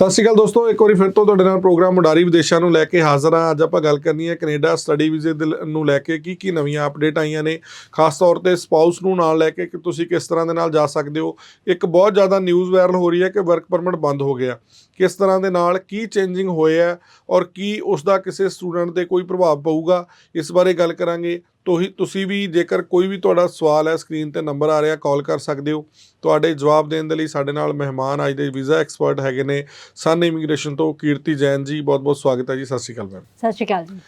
ਸਤਿ ਸ਼੍ਰੀ ਅਕਾਲ ਦੋਸਤੋ, ਇੱਕ ਵਾਰੀ ਫਿਰ ਤੋਂ ਤੁਹਾਡੇ ਨਾਲ ਪ੍ਰੋਗਰਾਮ ਮੁੰਡਾਰੀ ਵਿਦੇਸ਼ਾਂ ਨੂੰ ਲੈ ਕੇ ਹਾਜ਼ਰ ਹਾਂ। ਅੱਜ ਆਪਾਂ ਗੱਲ ਕਰਨੀ ਹੈ ਕੈਨੇਡਾ ਸਟੱਡੀ ਵੀਜ਼ੇ ਦੇ ਨੂੰ ਲੈ ਕੇ ਕੀ ਕੀ ਨਵੀਆਂ ਅਪਡੇਟ ਆਈਆਂ ਨੇ, ਖਾਸ ਤੌਰ ਤੇ ਸਪਾਊਸ ਨੂੰ ਨਾਲ ਲੈ ਕੇ ਕਿ ਤੁਸੀਂ ਕਿਸ ਤਰ੍ਹਾਂ ਦੇ ਨਾਲ ਜਾ ਸਕਦੇ ਹੋ। ਇੱਕ ਬਹੁਤ ਜ਼ਿਆਦਾ ਨਿਊਜ਼ ਵਾਇਰਲ ਹੋ ਰਹੀ ਹੈ ਕਿ ਵਰਕ ਪਰਮਿਟ ਬੰਦ ਹੋ ਗਿਆ। ਕਿਸ ਤਰ੍ਹਾਂ ਦੇ ਨਾਲ ਕੀ ਚੇਂਜਿੰਗ ਹੋਇਆ ਔਰ ਕੀ ਉਸ ਦਾ ਕਿਸੇ ਸਟੂਡੈਂਟ ਤੇ ਕੋਈ ਪ੍ਰਭਾਵ ਪਊਗਾ ਇਸ ਬਾਰੇ ਗੱਲ ਕਰਾਂਗੇ। ਤੋਹੀ ਤੁਸੀਂ ਵੀ ਜੇਕਰ ਕੋਈ ਵੀ ਤੁਹਾਡਾ ਸਵਾਲ ਹੈ ਸਕਰੀਨ ਤੇ ਨੰਬਰ ਆ ਰਿਹਾ ਕਾਲ ਕਰ ਸਕਦੇ ਹੋ। ਤੁਹਾਡੇ ਜਵਾਬ ਦੇਣ ਦੇ ਲਈ ਸਾਡੇ ਨਾਲ ਮਹਿਮਾਨ ਅੱਜ ਦੇ ਵੀਜ਼ਾ ਐਕਸਪਰਟ ਹੈਗੇ ਨੇ ਸਨ ਇਮੀਗ੍ਰੇਸ਼ਨ ਤੋਂ ਕੀਰਤੀ ਜੈਨ ਜੀ ਬਹੁਤ ਬਹੁਤ ਸਵਾਗਤ ਹੈ ਜੀ ਸਤਿ ਸ਼੍ਰੀ ਅਕਾਲ ਮੈਮ। ਸਤਿ ਸ਼੍ਰੀ ਅਕਾਲ ਜੀ।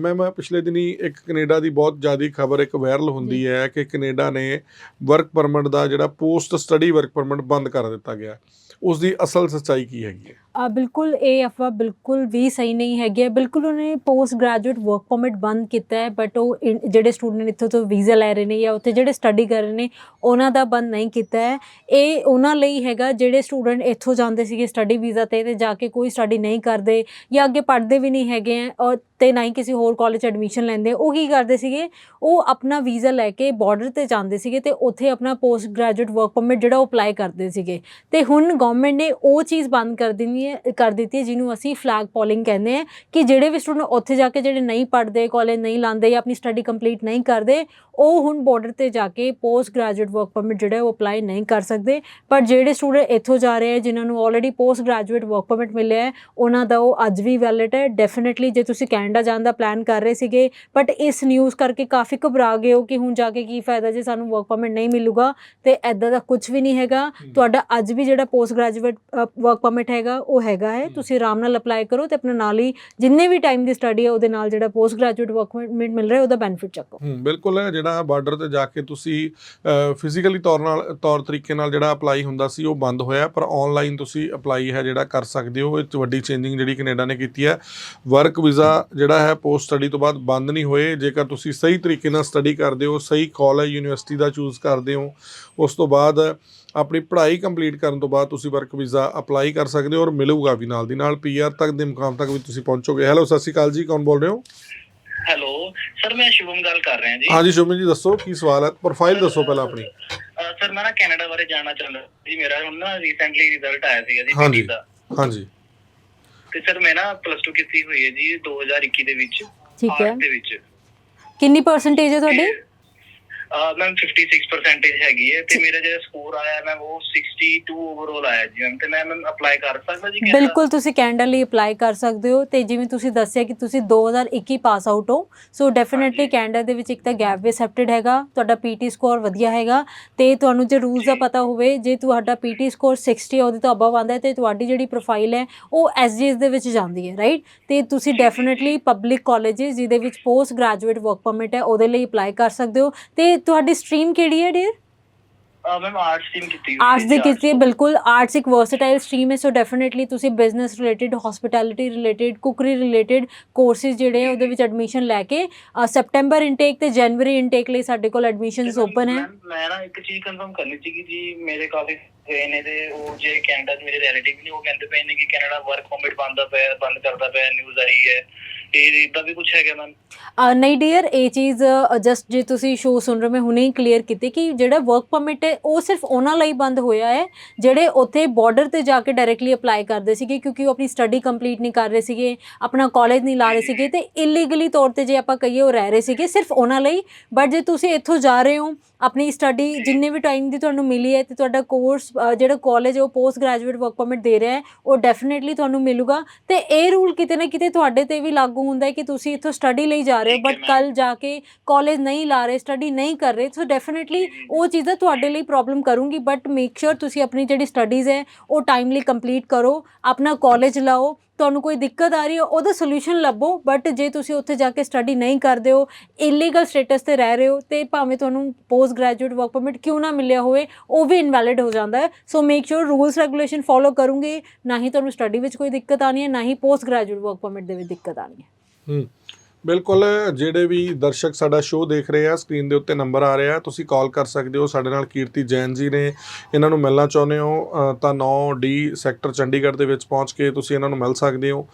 ਮੈਮ ਪਿਛਲੇ ਦਿਨੀ ਇੱਕ ਕੈਨੇਡਾ ਦੀ ਬਹੁਤ ਜ਼ਿਆਦਾ ਖਬਰ ਇੱਕ ਵਾਇਰਲ ਹੁੰਦੀ ਹੈ ਕਿ ਕੈਨੇਡਾ ਨੇ ਵਰਕ ਪਰਮਿਟ ਦਾ ਜਿਹੜਾ ਪੋਸਟ ਸਟੱਡੀ ਵਰਕ ਪਰਮਿਟ ਬੰਦ ਕਰ ਦਿੱਤਾ ਗਿਆ। ਉਸ ਦੀ ਅਸਲ ਸੱਚਾਈ ਕੀ ਹੈਗੀ ਹੈ? ਬਿਲਕੁਲ ਇਹ ਅਫਵਾਹ ਬਿਲਕੁਲ ਵੀ ਸਹੀ ਨਹੀਂ ਹੈਗੀ ਹੈ। ਬਿਲਕੁਲ ਉਹਨੇ ਪੋਸਟ ਗ੍ਰੈਜੂਏਟ ਵਰਕ ਪਰਮਿਟ ਬੰਦ ਕੀਤਾ ਹੈ ਬਟ ਉਹ ਇਨ- ਜਿਹੜੇ ਸਟੂਡੈਂਟ ਇੱਥੋਂ ਤੋਂ ਵੀਜ਼ਾ ਲੈ ਰਹੇ ਨੇ ਜਾਂ ਉੱਥੇ ਜਿਹੜੇ ਸਟੱਡੀ ਕਰ ਰਹੇ ਨੇ, ਉਹਨਾਂ ਦਾ ਬੰਦ ਨਹੀਂ ਕੀਤਾ ਹੈ। ਇਹ ਉਹਨਾਂ ਲਈ ਹੈਗਾ, ਜਿਹੜੇ ਸਟੂਡੈਂਟ ਇੱਥੋਂ ਜਾਂਦੇ ਸੀਗੇ ਸਟੱਡੀ ਵੀਜ਼ਾ ਤੇ ਤੇ ਜਾ ਕੇ ਕੋਈ ਸਟੱਡੀ ਨਹੀਂ ਕਰਦੇ ਜਾਂ ਅੱਗੇ ਪੜ੍ਹਦੇ ਵੀ ਨਹੀਂ ਹੈਗੇ ਹੈ ਔਰ ਤੇ ਨਾ ਹੀ ਕਿਸੇ ਹੋਰ ਕਾਲਜ ਐਡਮਿਸ਼ਨ ਲੈਂਦੇ, ਉਹ ਕੀ ਕਰਦੇ ਸੀਗੇ? ਉਹ ਆਪਣਾ ਵੀਜ਼ਾ ਲੈ ਕੇ ਬਾਰਡਰ ਤੇ ਜਾਂਦੇ ਸੀਗੇ ਤੇ ਉੱਥੇ ਆਪਣਾ ਪੋਸਟ ਗ੍ਰੈਜੂਏਟ ਵਰਕ ਪਰਮਿਟ ਜਿਹੜਾ ਉਹ ਅਪਲਾਈ ਕਰਦੇ ਸੀਗੇ। ਤੇ ਹੁਣ ਗਵਰਨਮੈਂਟ ਨੇ ਉਹ ਚੀਜ਼ ਬੰਦ ਕਰ ਦਿੱਤੀ ਹੈ ਕਰ ਦਿੱਤੀ ਹੈ ਜਿਹਨੂੰ ਅਸੀਂ ਫਲੈਗ ਪੋਲਿੰਗ ਕਹਿੰਦੇ ਆ ਕਿ ਜਿਹੜੇ ਵੀ ਸਟੂਡੈਂਟ ਉੱਥੇ ਜਾ ਕੇ ਜਿਹੜੇ ਨਹੀਂ ਪੜ੍ਹਦੇ ਕਾਲਜ ਨਹੀਂ ਲਾਉਂਦੇ ਜਾਂ ਆਪਣੀ ਸਟੱਡੀ ਕੰਪਲੀਟ ਨਹੀਂ ਕਰਦੇ ਉਹ ਹੁਣ ਬਾਰਡਰ ਤੇ ਜਾ ਕੇ ਪੋਸਟ ਗ੍ਰੈਜੂਏਟ ਵਰਕ ਪਰਮਿਟ ਜਿਹੜਾ ਉਹ ਅਪਲਾਈ ਨਹੀਂ ਕਰ ਸਕਦੇ। ਪਰ ਜਿਹੜੇ ਸਟੂਡੈਂਟ ਇੱਥੋਂ ਜਾ ਰਹੇ ਆ ਜਿਨ੍ਹਾਂ ਨੂੰ already post graduate work permit ਮਿਲਿਆ ਹੈ ਉਹਨਾਂ ਦਾ ਉਹ ਅੱਜ ਵੀ ਵੈਲਿਡ ਹੈ। ਡੈਫੀਨਿਟਲੀ ਜੇ ਤੁਸੀਂ ਕੈਨੇਡਾ ਜਾਣ ਦਾ ਪਲਾਨ ਕਰ ਰਹੇ ਸੀਗੇ ਬਟ ਇਸ ਨਿਊਜ਼ ਕਰਕੇ ਕਾਫੀ ਘਬਰਾ ਗਏ ਹੋ ਕਿ ਹੁਣ ਜਾ ਕੇ ਕੀ ਫਾਇਦਾ ਜੇ ਸਾਨੂੰ ਵਰਕ ਪਰਮਿਟ ਨਹੀਂ ਮਿਲੂਗਾ ਤੇ ਐਦਾਂ ਦਾ ਕੁਝ ਵੀ ਨਹੀਂ ਹੈਗਾ। ਤੁਹਾਡਾ ਅੱਜ ਵੀ ਜਿਹੜਾ ਪੋਸਟ ਗ੍ਰੈਜੂਏਟ ਵਰਕ ਪਰਮਿਟ ਹੈਗਾ ਉਹ ਹੈਗਾ ਹੈ। ਤੁਸੀਂ ਆਰਾਮ ਨਾਲ ਅਪਲਾਈ ਕਰੋ ਤੇ ਆਪਣੇ ਨਾਲ ਹੀ ਜਿੰਨੇ ਵੀ ਟਾਈਮ ਦੀ ਸਟੱਡੀ ਹੈ ਉਹਦੇ ਨਾਲ ਜਿਹੜਾ ਪੋਸਟ ਗ੍ਰੈਜੂਏਟ ਵਰਕ ਪਰਮਿਟ ਮਿਲ ਰਿਹਾ ਉਹਦਾ ਬੈਨੀਫਿਟ ਚੱਕੋ। ਹੂੰ ਬਿਲਕੁਲ ਹੈ। ਜਿਹੜਾ ਬਾਰਡਰ ਤੇ ਜਾ ਕੇ ਤੁਸੀਂ ਫਿਜ਼ੀਕਲੀ ਤੌਰ ਨਾਲ ਤੌਰ ਤਰੀਕੇ ਨਾਲ ਜਿਹੜਾ ਅਪਲਾਈ ਹੁੰਦਾ ਸੀ ਉਹ ਬੰਦ ਹੋਇਆ ਪਰ ਆਨਲਾਈਨ ਤੁਸੀਂ ਅਪਲਾਈ ਹੈ ਜਿਹੜਾ ਕਰ ਸਕਦੇ ਹੋ। ਇਹ ਵੱਡੀ ਚੇਂਜਿੰਗ ਜਿਹੜੀ ਕੈਨੇਡਾ ਨੇ ਕੀਤੀ ਹੈ। ਵਰਕ ਵੀਜ਼ਾ ਜਿਹੜਾ ਹੈ ਪੋਸਟ ਸਟੱਡੀ ਤੋਂ ਬਾਅਦ ਬੰਦ ਨਹੀਂ ਹੋਏ। ਜੇਕਰ ਤੁਸੀਂ ਸਹੀ ਤਰੀਕੇ ਨਾਲ ਸਟੱਡੀ ਕਰਦੇ ਹੋ ਸਹੀ ਕਾਲਜ ਯੂਨੀਵਰਸਿਟੀ ਦਾ ਚੂਜ਼ ਕਰਦੇ ਹੋ ਉਸ ਤੋਂ ਬਾਅਦ ਆਪਣੀ ਪੜ੍ਹਾਈ ਕੰਪਲੀਟ ਕਰਨ ਤੋਂ ਬਾਅਦ ਤੁਸੀਂ ਵਰਕ ਵੀਜ਼ਾ ਅਪਲਾਈ ਕਰ ਸਕਦੇ ਹੋ ਔਰ ਮਿਲੂਗਾ ਵੀ ਨਾਲ ਦੀ ਨਾਲ ਪੀਆਰ ਤੱਕ ਦੇ ਮੁਕਾਮ ਤੱਕ ਵੀ ਤੁਸੀਂ ਪਹੁੰਚੋਗੇ। ਹੈਲੋ ਸਤਿ ਸ਼੍ਰੀ ਅਕਾਲ ਜੀ ਕੌਣ ਬੋਲ ਰਹੇ ਹੋ? ਹੈਲੋ ਸਰ ਮੈਂ ਸ਼ੁਭਮ ਗੱਲ ਕਰ ਰਿਹਾ ਜੀ। ਹਾਂਜੀ ਸ਼ੁਭਮ ਜੀ ਦੱਸੋ ਕੀ ਸਵਾਲ ਹੈ ਪ੍ਰੋਫਾਈਲ ਦੱਸੋ ਪਹਿਲਾਂ ਆਪਣੀ। ਸਰ ਮੈਂ ਨਾ ਕੈਨੇਡਾ ਬਾਰੇ ਜਾਣਨਾ ਚਾਹੁੰਦਾ ਜੀ ਮੇਰਾ ਹੁਣ ਨਾ ਰੀਸੈਂਟਲੀ ਰਿਜ਼ਲਟ ਆਇਆ ਸੀਗਾ ਜੀ। PT ਦਾ। ਹਾਂਜੀ। ਤੇ ਸਰ ਮੈਂ ਨਾ ਪਲੱਸ 2 ਕੀਤੀ ਹੋਈ ਹੈ ਜੀ 2021 ਦੇ ਵਿੱਚ ਠੀਕ ਹੈ। ਦੇ ਵਿੱਚ। ਕਿੰਨੀ ਪਰਸੈਂਟੇਜ ਹੈ ਤੁਹਾਡੀ? ਮੈਮ 56% ਹੈਗੀ ਹੈ ਤੇ ਮੇਰਾ ਜਿਹੜਾ ਸਕੋਰ ਆਇਆ ਮੈਮ ਉਹ 62 ਓਵਰਆਲ ਆਇਆ ਜੀ ਮੈਮ ਤੇ ਮੈਂ ਮੈਮ ਅਪਲਾਈ ਕਰ ਸਕਦਾ ਜੀ Canada? ਬਿਲਕੁਲ ਤੁਸੀਂ ਕੈਨੇਡਾ ਲਈ ਅਪਲਾਈ ਕਰ ਸਕਦੇ ਹੋ ਤੇ ਜਿਵੇਂ ਤੁਸੀਂ ਦੱਸਿਆ ਕਿ ਤੁਸੀਂ 2021 ਪਾਸ ਆਊਟ ਹੋ ਸੋ ਡੈਫੀਨਿਟਲੀ। ਕੈਨੇਡਾ ਦੇ ਵਿੱਚ ਇੱਕ ਤਾਂ ਗੈਪ ਵੀ ਅਸੈਪਟਡ ਹੈਗਾ ਤੁਹਾਡਾ ਪੀਟੀ ਸਕੋਰ ਵਧੀਆ ਹੈਗਾ ਤੇ ਤੁਹਾਨੂੰ ਜੇ ਰੂਲਸ ਦਾ। ਪਤਾ ਹੋਵੇ ਜੇ ਤੁਹਾਡਾ ਪੀਟੀ ਸਕੋਰ 60 ਉਹਦੇ ਤੋਂ ਅਬਵ ਆਉਂਦਾ ਹੈ ਤੇ ਤੁਹਾਡੀ ਜਿਹੜੀ ਪ੍ਰੋਫਾਈਲ ਹੈ ਉਹ ਐਸਜੀਐਸ ਦੇ ਵਿੱਚ ਜਾਂਦੀ ਹੈ ਰਾਈਟ ਤੇ ਤੁਸੀਂ ਡੈਫੀਨਿਟਲੀ ਪਬਲਿਕ ਕਾਲਜਸ ਜਿਹਦੇ ਵਿੱਚ ਪੋਸਟ ਗ੍ਰੈਜੂਏਟ ਵਰਕ ਪਰਮਿਟ ਹੈ ਉਹਦੇ ਲਈ ਅਪਲਾਈ ਕਰ ਸਕਦੇ ਹੋ ਤੇ ਤੁਹਾਡੀ ਸਟਰੀਮ ਕਿਹੜੀ ਹੈ ਡੀਅਰ ਮੈਮ ਆਰਟਸ ਟੀਮ ਕੀਤੀ ਹੋਈ ਆਰਟਸ ਹੈ ਦੀ ਜੀ, ਕੀਤੀ ਹੈ arts। ਬਿਲਕੁਲ ਆਰਟਸ ਇੱਕ ਵਰਸਟਾਈਲ ਸਟਰੀਮ ਹੈ ਸੋ ਡੈਫੀਨਿਟਲੀ ਤੁਸੀਂ business related hospitality related cookery related courses ਜਿਹੜੇ ਆ ਉਹਦੇ ਵਿੱਚ ਐਡਮਿਸ਼ਨ ਲੈ ਕੇ ਸੈਪਟੈਂਬਰ ਇਨਟੇਕ ਤੇ ਜਨਵਰੀ ਇਨਟੇਕ ਲਈ ਸਾਡੇ ਕੋਲ ਐਡਮਿਸ਼ਨਸ ਓਪਨ ਹੈ ਮੈਂ ਨਾ ਇੱਕ ਚੀਜ਼ ਕਨਫਰਮ ਕਰਨੀ ਸੀਗੀ ਜੀ ਮੇਰੇ ਕਾਫੀ ਗਏ ਨੇ ਤੇ ਉਹ ਜੇ ਕੈਨੇਡਾ ਦੇ ਮੇਰੇ ਰਿਲੇਟਿਵ ਨੇ ਉਹ ਕਹਿੰਦੇ ਪਏ ਨੇ ਕਿ ਕੈਨੇਡਾ ਵਰਕ ਪਰਮਿਟ ਬੰਦ ਪਿਆ ਬੰਦ ਕਰਦਾ ਪਿਆ ਨਿਊਜ਼ ਆਈ ਹੈ ਇਹ ਇਦਾਂ ਵੀ ਕੁਝ ਹੈਗਾ ਮੈਮ ਅ, ਨਹੀਂ ਡੀਅਰ ਇਹ ਚੀਜ਼ ਜਸਟ ਜੇ ਤੁਸੀਂ ਸ਼ੋ ਸੁਣ ਰਹੇ ਹੋ, ਮੈਂ ਹੁਣੇ ਹੀ ਕਲੀਅਰ ਕੀਤੀ ਕਿ ਜਿਹੜਾ ਵਰਕ ਪਰਮਿਟ ਹੈ ਉਹ ਸਿਰਫ ਉਹਨਾਂ ਲਈ ਬੰਦ ਹੋਇਆ ਹੈ ਜਿਹੜੇ ਉੱਥੇ ਬਾਰਡਰ ਤੇ ਜਾ ਕੇ ਡਾਇਰੈਕਟਲੀ ਅਪਲਾਈ ਕਰਦੇ ਸੀਗੇ ਕਿਉਂਕਿ ਉਹ ਆਪਣੀ ਸਟੱਡੀ ਕੰਪਲੀਟ ਨਹੀਂ ਕਰ ਰਹੇ ਸੀਗੇ ਆਪਣਾ ਕਾਲਜ ਨਹੀਂ ਲਾ ਰਹੇ ਸੀਗੇ ਤੇ ਇਲੀਗਲੀ ਤੌਰ ਤੇ ਜੇ ਆਪਾਂ ਕਹੀਏ ਉਹ ਰਹਿ ਰਹੇ ਸੀਗੇ ਸਿਰਫ ਉਹਨਾਂ ਲਈ। ਬਟ ਜੇ ਤੁਸੀਂ ਇੱਥੋਂ ਜਾ ਰਹੇ ਹੋ ਆਪਣੀ ਸਟੱਡੀ ਜਿੰਨੇ ਵੀ ਟਾਈਮ ਦੀ ਤੁਹਾਨੂੰ ਮਿਲੀ ਹੈ ਤੇ ਤੁਹਾਡਾ ਕੋਰਸ ਜਿਹੜਾ ਕਾਲਜ ਉਹ ਪੋਸਟ ਗ੍ਰੈਜੂਏਟ ਵਰਕ ਪਰਮਿਟ ਦੇ ਰਿਹਾ ਹੈ ਉਹ ਡੈਫੀਨਿਟਲੀ ਤੁਹਾਨੂੰ ਮਿਲੂਗਾ। ਤੇ ਇਹ ਰੂਲ ਕਿਤੇ ਨਾ ਕਿਤੇ ਤੁਹਾਡੇ ਤੇ ਵੀ ਲਾਗੂ ਹੁੰਦਾ ਹੈ ਕਿ ਤੁਸੀਂ ਇੱਥੋਂ ਸਟੱਡੀ ਲਈ ਜਾ ਰਹੇ ਹੋ ਬਟ। ਕੱਲ ਜਾ ਕੇ ਕਾਲਜ ਨਹੀਂ ਲਾ ਰਹੇ ਸਟੱਡੀ ਨਹੀਂ ਕਰ ਰਹੇ ਸੋ ਡੈਫੀਨਿਟਲੀ ਉਹ ਚੀਜ਼ਾਂ ਤੁਹਾਡੇ ਲਈ ਪ੍ਰੋਬਲਮ ਕਰੂੰਗੀ ਬਟ ਮੇਕ ਸ਼ੋਰ ਤੁਸੀਂ ਆਪਣੀ ਜਿਹੜੀ ਸਟੱਡੀਜ਼ ਹੈ ਉਹ ਟਾਈਮਲੀ ਕੰਪਲੀਟ ਕਰੋ ਆਪਣਾ ਕਾਲਜ ਲਾਓ ਤੁਹਾਨੂੰ ਕੋਈ ਦਿੱਕਤ ਆ ਰਹੀ ਹੈ, ਉਹਦਾ ਸੋਲੂਸ਼ਨ ਲੱਭੋ ਬਟ ਜੇ ਤੁਸੀਂ ਉੱਥੇ ਜਾ ਕੇ ਸਟੱਡੀ ਨਹੀਂ ਕਰਦੇ ਹੋ ਇਲੀਗਲ ਸਟੇਟਸ ਤੇ ਰਹਿ ਰਹੇ ਹੋ, ਤੇ ਭਾਵੇਂ ਤੁਹਾਨੂੰ ਪੋਸਟ ਗ੍ਰੈਜੂਏਟ ਵਰਕ ਪਰਮਿਟ ਕਿਉਂ ਨਾ ਮਿਲਿਆ ਹੋਵੇ, ਉਹ ਵੀ ਇਨਵੈਲਿਡ ਹੋ ਜਾਂਦਾ ਹੈ। So make sure rules regulation follow ਕਰੋਗੇ, ਨਾ ਹੀ ਤੁਹਾਨੂੰ ਸਟੱਡੀ ਵਿੱਚ ਕੋਈ ਦਿੱਕਤ ਆਣੀ ਹੈ, ਨਾ ਹੀ ਪੋਸਟ ਗ੍ਰੈਜੂਏਟ ਵਰਕ ਪਰਮਿਟ ਦੇ ਵਿੱਚ ਦਿੱਕਤ ਆਣੀ ਹੈ। ਹੂੰ। ਬਿਲਕੁਲ ਜਿਹੜੇ ਵੀ ਦਰਸ਼ਕ ਸਾਡਾ ਸ਼ੋਅ ਦੇਖ ਰਹੇ ਆ ਸਕਰੀਨ ਦੇ ਉੱਤੇ ਨੰਬਰ ਆ ਰਿਹਾ ਤੁਸੀਂ ਕਾਲ ਕਰ ਸਕਦੇ ਹੋ। ਸਾਡੇ ਨਾਲ ਕੀਰਤੀ ਜੈਨ ਜੀ ਨੇ ਇਹਨਾਂ ਨੂੰ ਮਿਲਣਾ ਚਾਹੁੰਦੇ ਹੋ। ਅ, ਤਾਂ 9D ਸੈਕਟਰ ਚੰਡੀਗੜ੍ਹ ਦੇ ਵਿੱਚ ਪਹੁੰਚ ਕੇ ਤੁਸੀਂ ਇਹਨਾਂ ਨੂੰ ਮਿਲ ਸਕਦੇ ਹੋ।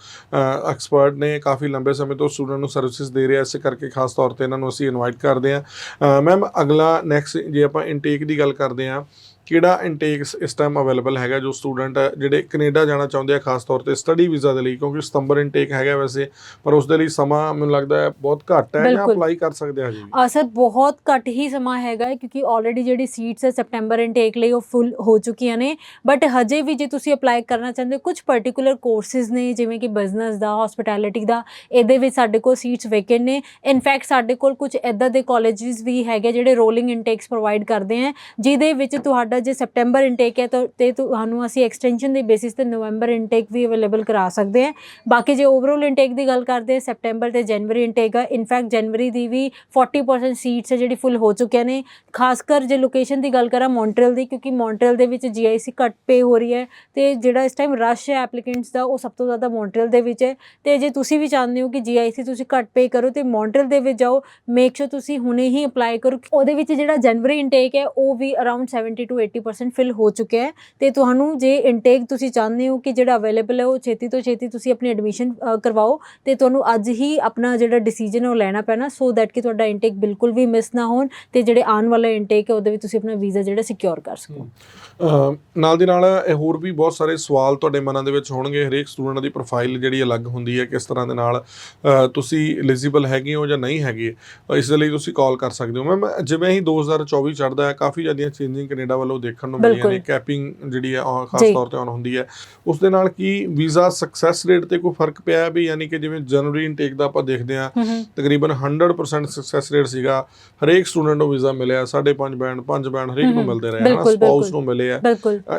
ਐਕਸਪਰਟ ਨੇ ਕਾਫੀ ਲੰਬੇ ਸਮੇਂ ਤੋਂ ਸਟੂਡੈਂਟ ਨੂੰ ਸਰਵਿਸਿਜ਼ ਦੇ ਰਿਹਾ ਇਸੇ ਕਰਕੇ ਖਾਸ ਤੌਰ ਤੇ ਇਹਨਾਂ ਨੂੰ ਅਸੀਂ ਇਨਵਾਈਟ ਕਰਦੇ ਹਾਂ। ਮੈਮ ਅਗਲਾ ਨੈਕਸਟ ਜੇ ਆਪਾਂ ਇਨਟੇਕ ਦੀ ਗੱਲ ਕਰਦੇ ਹਾਂ ਕਿਹੜਾ ਇਨਟੇਕ ਇਸ ਟਾਈਮ ਅਵੇਲੇਬਲ ਹੈਗਾ ਜੋ ਸਟੂਡੈਂਟ ਜਿਹੜੇ ਕੈਨੇਡਾ ਜਾਣਾ ਚਾਹੁੰਦੇ ਆ ਖਾਸ ਤੌਰ ਤੇ ਸਟੱਡੀ ਵੀਜ਼ਾ ਦੇ ਲਈ ਕਿਉਂਕਿ ਸਤੰਬਰ ਇਨਟੇਕ ਹੈਗਾ ਵੈਸੇ ਪਰ ਉਸ ਦੇ ਲਈ ਸਮਾਂ ਮੈਨੂੰ ਲੱਗਦਾ ਹੈ ਬਹੁਤ ਘੱਟ ਹੈ ਜਾਂ। ਅਪਲਾਈ ਕਰ ਸਕਦੇ ਆ ਜੀ? ਆ ਸਰ ਬਹੁਤ ਘੱਟ ਹੀ ਸਮਾਂ ਹੈਗਾ ਕਿਉਂਕਿ ਆਲਰੇਡੀ ਜਿਹੜੀ ਸੀਟਸ ਹੈ ਸੈਪਟੈਂਬਰ ਇਨਟੇਕ ਲਈ ਉਹ ਫੁੱਲ ਹੋ ਚੁੱਕੀਆਂ ਨੇ। ਬਟ ਹਜੇ ਵੀ ਜੇ ਤੁਸੀਂ ਅਪਲਾਈ ਕਰਨਾ ਚਾਹੁੰਦੇ ਹੋ ਕੁਝ ਪਾਰਟਿਕੂਲਰ ਕੋਰਸਿਸ ਨੇ ਜਿਵੇਂ ਕਿ ਬਿਜ਼ਨਸ ਦਾ ਹਸਪਿਟੈਲਿਟੀ ਦਾ ਇਹਦੇ ਵਿੱਚ ਸਾਡੇ ਕੋਲ ਸੀਟਸ ਵੇਕੈਂਟ ਨੇ। ਇਨਫੈਕਟ ਸਾਡੇ ਕੋਲ ਕੁਝ ਇਦਾਂ ਦੇ ਕਾਲਜਸ ਵੀ ਹੈਗੇ ਜਿਹੜੇ ਰੋਲਿੰਗ ਇਨਟੇਕਸ ਪ੍ਰੋਵਾਈਡ ਕਰਦੇ ਆ ਜਿਹਦੇ ਵਿੱਚ ਤੁਹਾਡਾ ਜੇ ਸੈਪਟੈਂਬਰ ਇਨਟੇਕ ਹੈ ਤਾਂ ਤੇ ਤੁਹਾਨੂੰ ਅਸੀਂ ਐਕਸਟੈਂਸ਼ਨ ਦੇ ਬੇਸਿਸ ਤੇ ਨਵੰਬਰ ਇਨਟੇਕ ਵੀ ਅਵੇਲੇਬਲ ਕਰਾ ਸਕਦੇ ਹਾਂ। ਬਾਕੀ ਜੇ ਓਵਰਆਲ ਇਨਟੇਕ ਦੀ ਗੱਲ ਕਰਦੇ ਹਾਂ, ਸੈਪਟੈਂਬਰ ਤੇ ਜਨਵਰੀ ਇਨਟੇਕ ਆ। ਇਨਫੈਕਟ ਜਨਵਰੀ ਦੀ ਵੀ 40% ਸੀਟਸ ਹੈ ਜਿਹੜੀ ਫੁੱਲ ਹੋ ਚੁੱਕੀਆਂ ਨੇ। ਖਾਸ ਕਰ ਜੇ ਲੋਕੇਸ਼ਨ ਦੀ ਗੱਲ ਕਰਾਂ ਮੌਂਟਰੀਅਲ ਦੀ, ਕਿਉਂਕਿ ਮੌਂਟਰੀਅਲ ਦੇ ਵਿੱਚ ਜੀਆਈਸੀ ਘੱਟ ਪੇ ਹੋ ਰਹੀ ਹੈ ਤੇ ਜਿਹੜਾ ਇਸ ਟਾਈਮ ਰਸ਼ ਹੈ ਐਪਲੀਕੈਂਟਸ ਦਾ, ਉਹ ਸਭ ਤੋਂ ਜ਼ਿਆਦਾ ਮੌਂਟਰੀਅਲ ਦੇ ਵਿੱਚ ਹੈ। ਤੇ ਜੇ ਤੁਸੀਂ ਵੀ ਚਾਹੁੰਦੇ ਹੋ ਕਿ ਜੀਆਈਸੀ ਤੁਸੀਂ ਘੱਟ ਪੇ ਕਰੋ ਤੇ ਮੌਂਟਰੀਅਲ ਦੇ ਵਿੱਚ ਜਾਓ ਮੇਕ ਸ਼ੋਰ ਤੁਸੀਂ ਹੁਣੇ ਹੀ ਅਪਲਾਈ ਕਰੋ। ਉਹਦੇ ਵਿੱਚ ਜਿਹੜਾ ਜਨਵਰੀ ਇਨਟੇਕ ਹੈ, ਉਹ ਵੀ ਅਰਾਊਂਡ 70 ਟੂ 80% ਫਿਲ ਹੋ ਚੁੱਕਿਆ ਹੈ ਤੇ ਤੁਹਾਨੂੰ ਜੇ ਇਨਟੇਕ ਤੁਸੀਂ ਚਾਹੁੰਦੇ ਹੋ ਕਿ ਜਿਹੜਾ ਅਵੇਲੇਬਲ ਹੈ ਉਹ ਛੇਤੀ ਤੋਂ ਛੇਤੀ ਤੁਸੀਂ ਆਪਣੀ ਐਡਮਿਸ਼ਨ ਕਰਵਾਓ ਤੇ ਤੁਹਾਨੂੰ ਅੱਜ ਹੀ ਆਪਣਾ ਜਿਹੜਾ ਡਿਸੀਜਨ ਉਹ ਲੈਣਾ ਪੈਣਾ ਸੋ ਦੈਟ ਕਿ ਤੁਹਾਡਾ ਇਨਟੇਕ ਬਿਲਕੁਲ ਵੀ ਮਿਸ ਨਾ ਹੋਣ ਤੇ ਜਿਹੜੇ ਆਉਣ ਵਾਲਾ ਇਨਟੇਕ ਹੈ ਉਹਦੇ ਵਿੱਚ ਤੁਸੀਂ ਆਪਣਾ ਵੀਜ਼ਾ ਜਿਹੜਾ ਸਿਕਿਉਰ ਕਰ ਸਕੋ। ਨਾਲ ਦੀ ਨਾਲ ਇਹ ਹੋਰ ਵੀ ਬਹੁਤ ਸਾਰੇ ਸਵਾਲ ਤੁਹਾਡੇ ਮਨਾਂ ਦੇ ਵਿੱਚ ਹੋਣਗੇ, ਹਰੇਕ ਸਟੂਡੈਂਟ ਦੀ ਪ੍ਰੋਫਾਈਲ ਜਿਹੜੀ ਅਲੱਗ ਹੁੰਦੀ ਹੈ, ਕਿਸ ਤਰ੍ਹਾਂ ਦੇ ਨਾਲ ਤੁਸੀਂ ਐਲੀਜੀਬਲ ਹੈਗੇ ਹੋ ਜਾਂ ਨਹੀਂ ਹੈਗੇ ਇਸ ਦੇ ਲਈ ਤੁਸੀਂ ਕਾਲ ਕਰ ਸਕਦੇ ਹੋ। ਮੈਮ ਜਿਵੇਂ ਹੀ 2024 ਚੜ੍ਹਦਾ ਹੈ, ਕਾਫੀ ਜ਼ਿਆਦੀਆਂ ਚੇਂਜਿੰਗ ਕੈਨੇਡਾ ਵੱਲੋਂ ਦੇਖਣ ਨੂੰ ਮਿਲੀਆਂ ਨੇ। ਕੈਪਿੰਗ ਜਿਹੜੀ ਹੈ ਉਹ ਖਾਸ। ਤੌਰ ਤੇ ਆਨ ਹੁੰਦੀ ਹੈ। ਉਸ ਦੇ ਨਾਲ ਕੀ ਵੀਜ਼ਾ ਸਕਸੈਸ ਰੇਟ ਤੇ ਕੋਈ ਫ਼ਰਕ ਪਿਆ ਹੈ ਵੀ ਯਾਨੀ ਕਿ ਜਿਵੇਂ ਜਨਵਰੀ ਇਨਟੇਕ ਦਾ ਆਪਾਂ ਦੇਖਦੇ ਹਾਂ ਤਕਰੀਬਨ 100% ਸਕਸੈਸ ਰੇਟ ਸੀਗਾ ਹਰੇਕ ਸਟੂਡੈਂਟ ਨੂੰ ਵੀਜ਼ਾ ਮਿਲਿਆ 5.5 ਬੈਂਡ 5 ਬੈਂਡ ਹਰੇਕ ਨੂੰ ਮਿਲਦੇ ਰਹੇ ਹਨਾ ਸਪਾਊਸ। ਨੂੰ ਮਿਲੇ ਆ।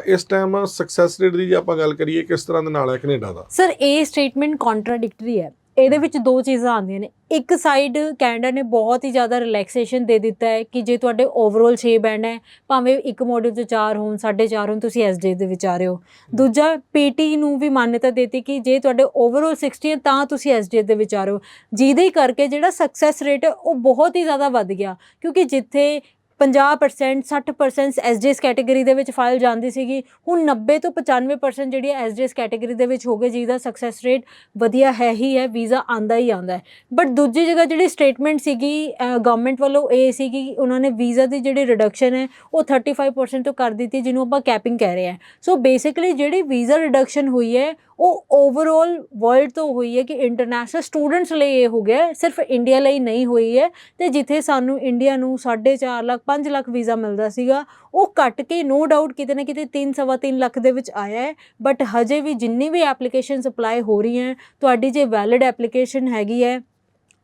ਇਸ ਟਾਈਮ ਸਕਸੈਸ ਰੇਟ ਦੀ ਜੇ ਆਪਾਂ ਗੱਲ ਕਰੀਏ ਕਿਸ ਤਰ੍ਹਾਂ ਦੇ ਨਾਲ ਹੈ ਕੈਨੇਡਾ ਦਾ? ਸਰ ਇਹ ਸਟੇਟਮੈਂਟ ਕੰਟਰਾਡਿਕਟਰੀ ਹੈ। ਇਹਦੇ ਵਿੱਚ ਦੋ ਚੀਜ਼ਾਂ ਆਉਂਦੀਆਂ ਨੇ। ਇੱਕ ਸਾਈਡ ਕੈਨੇਡਾ ਨੇ ਬਹੁਤ ਹੀ ਜ਼ਿਆਦਾ ਰਿਲੈਕਸੇਸ਼ਨ ਦੇ ਦਿੱਤਾ ਹੈ ਕਿ ਜੇ ਤੁਹਾਡੇ ਓਵਰਆਲ 6 ਬੈਂਡ ਹੈ, ਭਾਵੇਂ ਇੱਕ ਮੋਡਲ 'ਚ 4 ਹੋਣ 4.5 ਹੋਣ, ਤੁਸੀਂ ਐਸਡੇ ਦੇ ਵਿੱਚ ਆ ਰਹੇ ਹੋ। ਦੂਜਾ ਪੀਟੀ ਨੂੰ ਵੀ ਮਾਨਤਾ ਦਿੱਤੀ ਕਿ ਜੇ ਤੁਹਾਡੇ ਓਵਰਆਲ 60 ਹੈ, ਤਾਂ ਤੁਸੀਂ ਐਸਡੇ ਦੇ ਵਿੱਚ ਆ ਰਹੇ ਹੋ। ਜਿਹਦੇ ਕਰਕੇ ਜਿਹੜਾ ਸਕਸੈਸ ਰੇਟ ਹੈ, ਉਹ ਬਹੁਤ ਹੀ ਜ਼ਿਆਦਾ ਵੱਧ ਗਿਆ। ਕਿਉਂਕਿ ਜਿੱਥੇ 50% 60% ਐਸਡੀਐਸ ਕੈਟਾਗਰੀ ਦੇ ਵਿੱਚ ਫਾਈਲ ਜਾਂਦੀ ਸੀਗੀ। ਹੁਣ 90 ਤੋਂ 95% ਜਿਹੜੀ ਐਸਡੀਐਸ ਕੈਟਾਗਰੀ ਦੇ ਵਿੱਚ ਹੋ ਗਏ, ਜਿਹਦਾ ਸਕਸੈਸ ਰੇਟ ਵਧੀਆ ਹੈ ਹੀ ਹੈ, ਵੀਜ਼ਾ ਆਂਦਾ ਹੀ ਆਂਦਾ ਬਟ ਦੂਜੀ ਜਗ੍ਹਾ ਜਿਹੜੀ ਸਟੇਟਮੈਂਟ ਸੀਗੀ ਗਵਰਨਮੈਂਟ ਵੱਲੋਂ ਇਹ ਸੀਗੀ ਕਿ ਉਹਨਾਂ ਨੇ ਵੀਜ਼ਾ ਦੀ ਜਿਹੜੀ ਰਿਡਕਸ਼ਨ ਹੈ, ਉਹ 35% ਤੋਂ ਕਰ ਦਿੱਤੀ, ਜਿਹਨੂੰ ਆਪਾਂ ਕੈਪਿੰਗ ਕਹਿ ਰਹੇ ਹਾਂ। ਸੋ ਬੇਸਿਕਲੀ ਜਿਹੜੀ ਵੀਜ਼ਾ ਰਿਡਕਸ਼ਨ ਹੋਈ ਹੈ, ਉਹ ਓਵਰਆਲ ਵਰਲਡ ਤੋਂ ਹੋਈ ਹੈ ਕਿ ਇੰਟਰਨੈਸ਼ਨਲ ਸਟੂਡੈਂਟਸ ਲਈ ਇਹ ਹੋ ਗਿਆ, ਸਿਰਫ ਇੰਡੀਆ ਲਈ ਨਹੀਂ ਹੋਈ ਹੈ। ਤੇ ਜਿੱਥੇ ਸਾਨੂੰ ਇੰਡੀਆ ਨੂੰ 4.5 ਲੱਖ 5 ਲੱਖ ਵੀਜ਼ਾ ਮਿਲਦਾ ਸੀਗਾ। ਉਹ ਘਟ ਕੇ ਨੋ ਡਾਊਟ ਕਿਤੇ ਨਾ ਕਿਤੇ 3 ਸਵਾ 3 ਲੱਖ ਦੇ ਵਿੱਚ ਆਇਆ ਹੈ। ਬਟ ਹਜੇ ਵੀ ਜਿੰਨੀ ਵੀ ਐਪਲੀਕੇਸ਼ਨਸ ਅਪਲਾਈ ਹੋ ਰਹੀਆਂ ਤੁਹਾਡੀ ਜੇ ਵੈਲਿਡ ਐਪਲੀਕੇਸ਼ਨ ਹੈਗੀ ਹੈ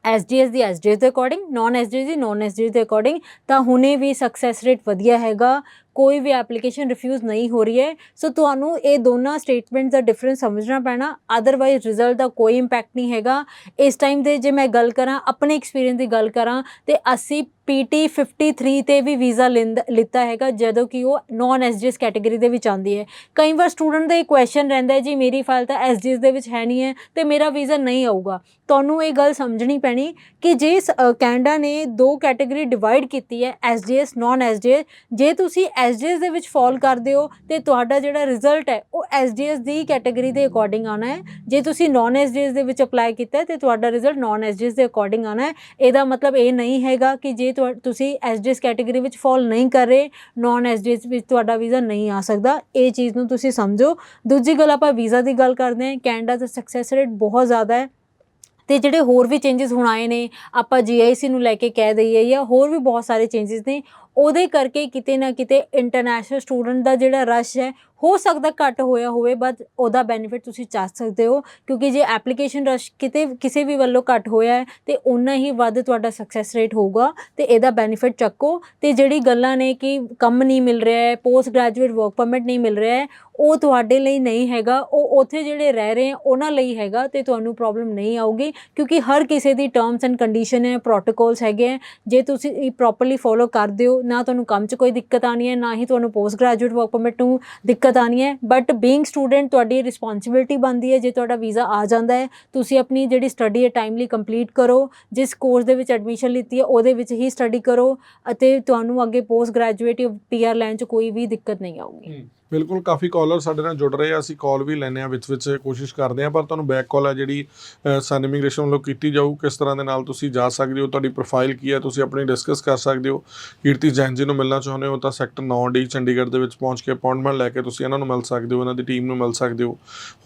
ਐਸਡੀਐਸ ਦੀ ਐਸਡੀਐਸ ਦੇ ਅਕੋਰਡਿੰਗ ਨਾਨ ਐਸਡੀਐਸ ਦੀ ਨਾਨ ਐਸਡੀਐਸ ਦੇ ਅਕੋਰਡਿੰਗ ਤਾਂ ਹੁਣੇ ਵੀ ਸਕਸੈਸ ਰੇਟ ਵਧੀਆ ਹੈਗਾ। ਕੋਈ ਵੀ ਐਪਲੀਕੇਸ਼ਨ ਰਿਫਿਊਜ਼ ਨਹੀਂ ਹੋ ਰਹੀ ਹੈ। ਸੋ ਤੁਹਾਨੂੰ ਇਹ ਦੋਨਾਂ ਸਟੇਟਮੈਂਟਸ ਦਾ ਡਿਫਰੈਂਸ ਸਮਝਣਾ ਪੈਣਾ। ਅਦਰਵਾਈਜ਼ ਰਿਜ਼ਲਟ ਦਾ ਕੋਈ ਇੰਪੈਕਟ ਨਹੀਂ ਹੈਗਾ। ਇਸ ਟਾਈਮ ਦੇ ਜੇ ਮੈਂ ਗੱਲ ਕਰਾਂ, ਆਪਣੇ ਐਕਸਪੀਰੀਅੰਸ ਦੀ ਗੱਲ ਕਰਾਂ, ਤੇ ਅਸੀਂ ਪੀਟੀ 53 ਤੇ ਵੀ ਵੀਜ਼ਾ ਲਿੱਤਾ ਹੈਗਾ, ਜਦੋਂ ਕਿ ਉਹ ਨਾਨ ਐਸਜੀਐਸ ਕੈਟਾਗਰੀ ਦੇ ਵਿੱਚ ਆਉਂਦੀ ਹੈ। ਕਈ ਵਾਰ ਸਟੂਡੈਂਟ ਦਾ ਇਹ ਕੁਐਸਚਨ ਰਹਿੰਦਾ ਹੈ, ਜੀ ਮੇਰੀ ਫਾਈਲ ਤਾਂ ਐਸਜੀਐਸ ਦੇ ਵਿੱਚ ਹੈ ਨਹੀਂ ਹੈ, ਤੇ ਮੇਰਾ ਵੀਜ਼ਾ ਨਹੀਂ ਆਊਗਾ। ਤੁਹਾਨੂੰ ਇਹ ਗੱਲ ਸਮਝਣੀ ਪੈਣੀ ਕਿ ਜੇ ਕੈਨੇਡਾ ਨੇ ਦੋ ਕੈਟਾਗਰੀ ਡਿਵਾਈਡ ਕੀਤੀ ਹੈ ਐਸਜੀਐਸ ਨਾਨ ਐਸਜੀਐਸ ਜੇ ਤੁਸੀਂ ਐਸਜੀਐਸ ਦੇ ਵਿੱਚ ਫਾਲ ਕਰਦੇ ਹੋ ਤੇ ਤੁਹਾਡਾ ਜਿਹੜਾ ਰਿਜ਼ਲਟ ਹੈ, ਉਹ ਐਸਜੀਐਸ ਦੀ ਕੈਟਾਗਰੀ ਦੇ ਅਕੋਰਡਿੰਗ ਆਣਾ ਹੈ। ਜੇ ਤੁਸੀਂ ਨਾਨ ਐਸਜੀਐਸ ਦੇ ਵਿੱਚ ਅਪਲਾਈ ਕੀਤਾ ਹੈ, ਤੇ ਤੁਹਾਡਾ ਰਿਜ਼ਲਟ ਨਾਨ ਐਸਜੀਐਸ ਦੇ ਅਕੋਰਡਿੰਗ ਆਣਾ ਹੈ। ਇਹਦਾ ਮਤਲਬ ਇਹ ਨਹੀਂ ਹੈਗਾ ਕਿ ਜੇ ਤੁਹਾ- ਤੁਸੀਂ ਐਸਜੀਐਸ ਕੈਟਾਗਰੀ ਵਿੱਚ ਫਾਲ ਨਹੀਂ ਕਰ ਰਹੇ ਨਾਨ ਐਸਜੀਐਸ ਵਿੱਚ ਤੁਹਾਡਾ ਵੀਜ਼ਾ ਨਹੀਂ ਆ ਸਕਦਾ। ਇਹ ਚੀਜ਼ ਨੂੰ ਤੁਸੀਂ ਸਮਝੋ। ਦੂਜੀ ਗੱਲ ਆਪਾਂ ਵੀਜ਼ਾ ਦੀ ਗੱਲ ਕਰਦੇ ਹਾਂ। ਕੈਨੇਡਾ ਦਾ ਸਕਸੈਸ ਰੇਟ ਬਹੁਤ ਜ਼ਿਆਦਾ ਹੈ। ਤੇ ਜਿਹੜੇ ਹੋਰ ਵੀ ਚੇਂਜਸ ਹੁਣ ਆਏ ਨੇ, ਆਪਾਂ ਜੀਆਈਸੀ ਨੂੰ ਲੈ ਕੇ ਕਹਿ ਦਈਏ ਜਾਂ ਹੋਰ ਵੀ ਬਹੁਤ ਸਾਰੇ ਚੇਂਜਸ ਨੇ ਉਹਦੇ ਕਰਕੇ ਕਿਤੇ ਨਾ ਕਿਤੇ ਇੰਟਰਨੈਸ਼ਨਲ ਸਟੂਡੈਂਟ ਦਾ ਜਿਹੜਾ ਰਸ਼ ਹੈ ਹੋ ਸਕਦਾ ਘੱਟ ਹੋਇਆ ਹੋਵੇ ਬਟ ਉਹਦਾ ਬੈਨੀਫਿਟ ਤੁਸੀਂ ਚੱਕ ਸਕਦੇ ਹੋ, ਕਿਉਂਕਿ ਜੇ ਐਪਲੀਕੇਸ਼ਨ ਰਸ਼ ਕਿਤੇ, ਕਿਸੇ ਵੀ ਵੱਲੋਂ ਘੱਟ ਹੋਇਆ ਹੈ, ਤੇ ਉਨਾ ਹੀ ਵੱਧ ਤੁਹਾਡਾ ਸਕਸੈਸ ਰੇਟ ਹੋਊਗਾ, ਤੇ ਇਹਦਾ ਬੈਨੀਫਿਟ ਚੱਕੋ। ਤੇ ਜਿਹੜੀ ਗੱਲਾਂ ਨੇ ਕਿ ਕੰਮ ਨਹੀਂ ਮਿਲ ਰਿਹਾ ਹੈ ਪੋਸਟ ਗ੍ਰੈਜੂਏਟ ਵਰਕ ਪਰਮਿਟ ਨਹੀਂ ਮਿਲ ਰਿਹਾ ਹੈ, ਉਹ ਤੁਹਾਡੇ ਲਈ ਨਹੀਂ ਹੈਗਾ, ਉਹ ਉੱਥੇ ਜਿਹੜੇ ਰਹਿ ਰਹੇ ਆ ਉਹਨਾਂ ਲਈ ਹੈਗਾ, ਤੇ ਤੁਹਾਨੂੰ ਪ੍ਰੋਬਲਮ ਨਹੀਂ ਆਊਗੀ, ਕਿਉਂਕਿ ਹਰ ਕਿਸੇ ਦੀ ਟਰਮਸ ਐਂਡ ਕੰਡੀਸ਼ਨ ਹੈ ਪ੍ਰੋਟੋਕੋਲਸ ਹੈਗੇ ਹੈ, ਜੇ ਤੁਸੀਂ ਇਹ ਪ੍ਰੋਪਰਲੀ ਫੋਲੋ ਕਰਦੇ ਹੋ ਨਾ ਤੁਹਾਨੂੰ ਕੰਮ 'ਚ ਕੋਈ ਦਿੱਕਤ ਆਣੀ ਹੈ, ਨਾ ਹੀ ਤੁਹਾਨੂੰ ਪੋਸਟ ਗ੍ਰੈਜੂਏਟ ਵਰਕ ਪਰਮਿਟ ਨੂੰ ਦਿੱਕਤ ਆਣੀ ਹੈ ਬਟ ਬੀਇੰਗ ਸਟੂਡੈਂਟ ਤੁਹਾਡੀ ਰਿਸਪੌਂਸਿਬਿਲਟੀ ਬਣਦੀ ਹੈ, ਜੇ ਤੁਹਾਡਾ ਵੀਜ਼ਾ ਆ ਜਾਂਦਾ ਹੈ, ਤੁਸੀਂ ਆਪਣੀ ਜਿਹੜੀ ਸਟੱਡੀ ਹੈ ਟਾਈਮਲੀ ਕੰਪਲੀਟ ਕਰੋ, ਜਿਸ ਕੋਰਸ ਦੇ ਵਿੱਚ ਐਡਮਿਸ਼ਨ ਲਿੱਤੀ ਹੈ, ਉਹਦੇ ਵਿੱਚ ਹੀ ਸਟੱਡੀ ਕਰੋ, ਅਤੇ ਤੁਹਾਨੂੰ ਅੱਗੇ ਪੋਸਟ ਗ੍ਰੈਜੂਏਟ ਪੀਆਰ ਲੈਣ 'ਚ ਕੋਈ ਵੀ ਦਿੱਕਤ ਨਹੀਂ ਆਊਗੀ। ਬਿਲਕੁਲ ਕਾਫੀ ਕਾਲਰ ਸਾਡੇ ਨਾਲ ਜੁੜ ਰਹੇ ਆ ਅਸੀਂ ਕਾਲ ਵੀ ਲੈਣੇ ਆ ਵਿੱਚ ਵਿੱਚ ਕੋਸ਼ਿਸ਼ ਕਰਦੇ ਆ ਪਰ ਤੁਹਾਨੂੰ ਬੈਕ ਕਾਲ ਆ ਜਿਹੜੀ ਅ, ਸਨ ਇਮੀਗ੍ਰੇਸ਼ਨ ਵੱਲੋਂ ਕੀਤੀ ਜਾਊ ਕਿਸ ਤਰ੍ਹਾਂ ਦੇ ਨਾਲ ਤੁਸੀਂ ਜਾ ਸਕਦੇ ਹੋ ਤੁਹਾਡੀ ਪ੍ਰੋਫਾਈਲ ਕੀ ਹੈ ਤੁਸੀਂ ਆਪਣੀ ਡਿਸਕਸ ਕਰ ਸਕਦੇ ਹੋ ਕੀਰਤੀ ਜੈਨ ਜੀ ਨੂੰ ਮਿਲਣਾ ਚਾਹੁੰਦੇ ਹੋ ਤਾਂ ਸੈਕਟਰ 9D ਚੰਡੀਗੜ੍ਹ ਦੇ ਵਿੱਚ ਪਹੁੰਚ ਕੇ ਅਪਾਇੰਟਮੈਂਟ ਲੈ ਕੇ ਤੁਸੀਂ ਇਹਨਾਂ ਨੂੰ ਮਿਲ ਸਕਦੇ ਹੋ ਇਹਨਾਂ ਦੀ ਟੀਮ ਨੂੰ ਮਿਲ ਸਕਦੇ ਹੋ।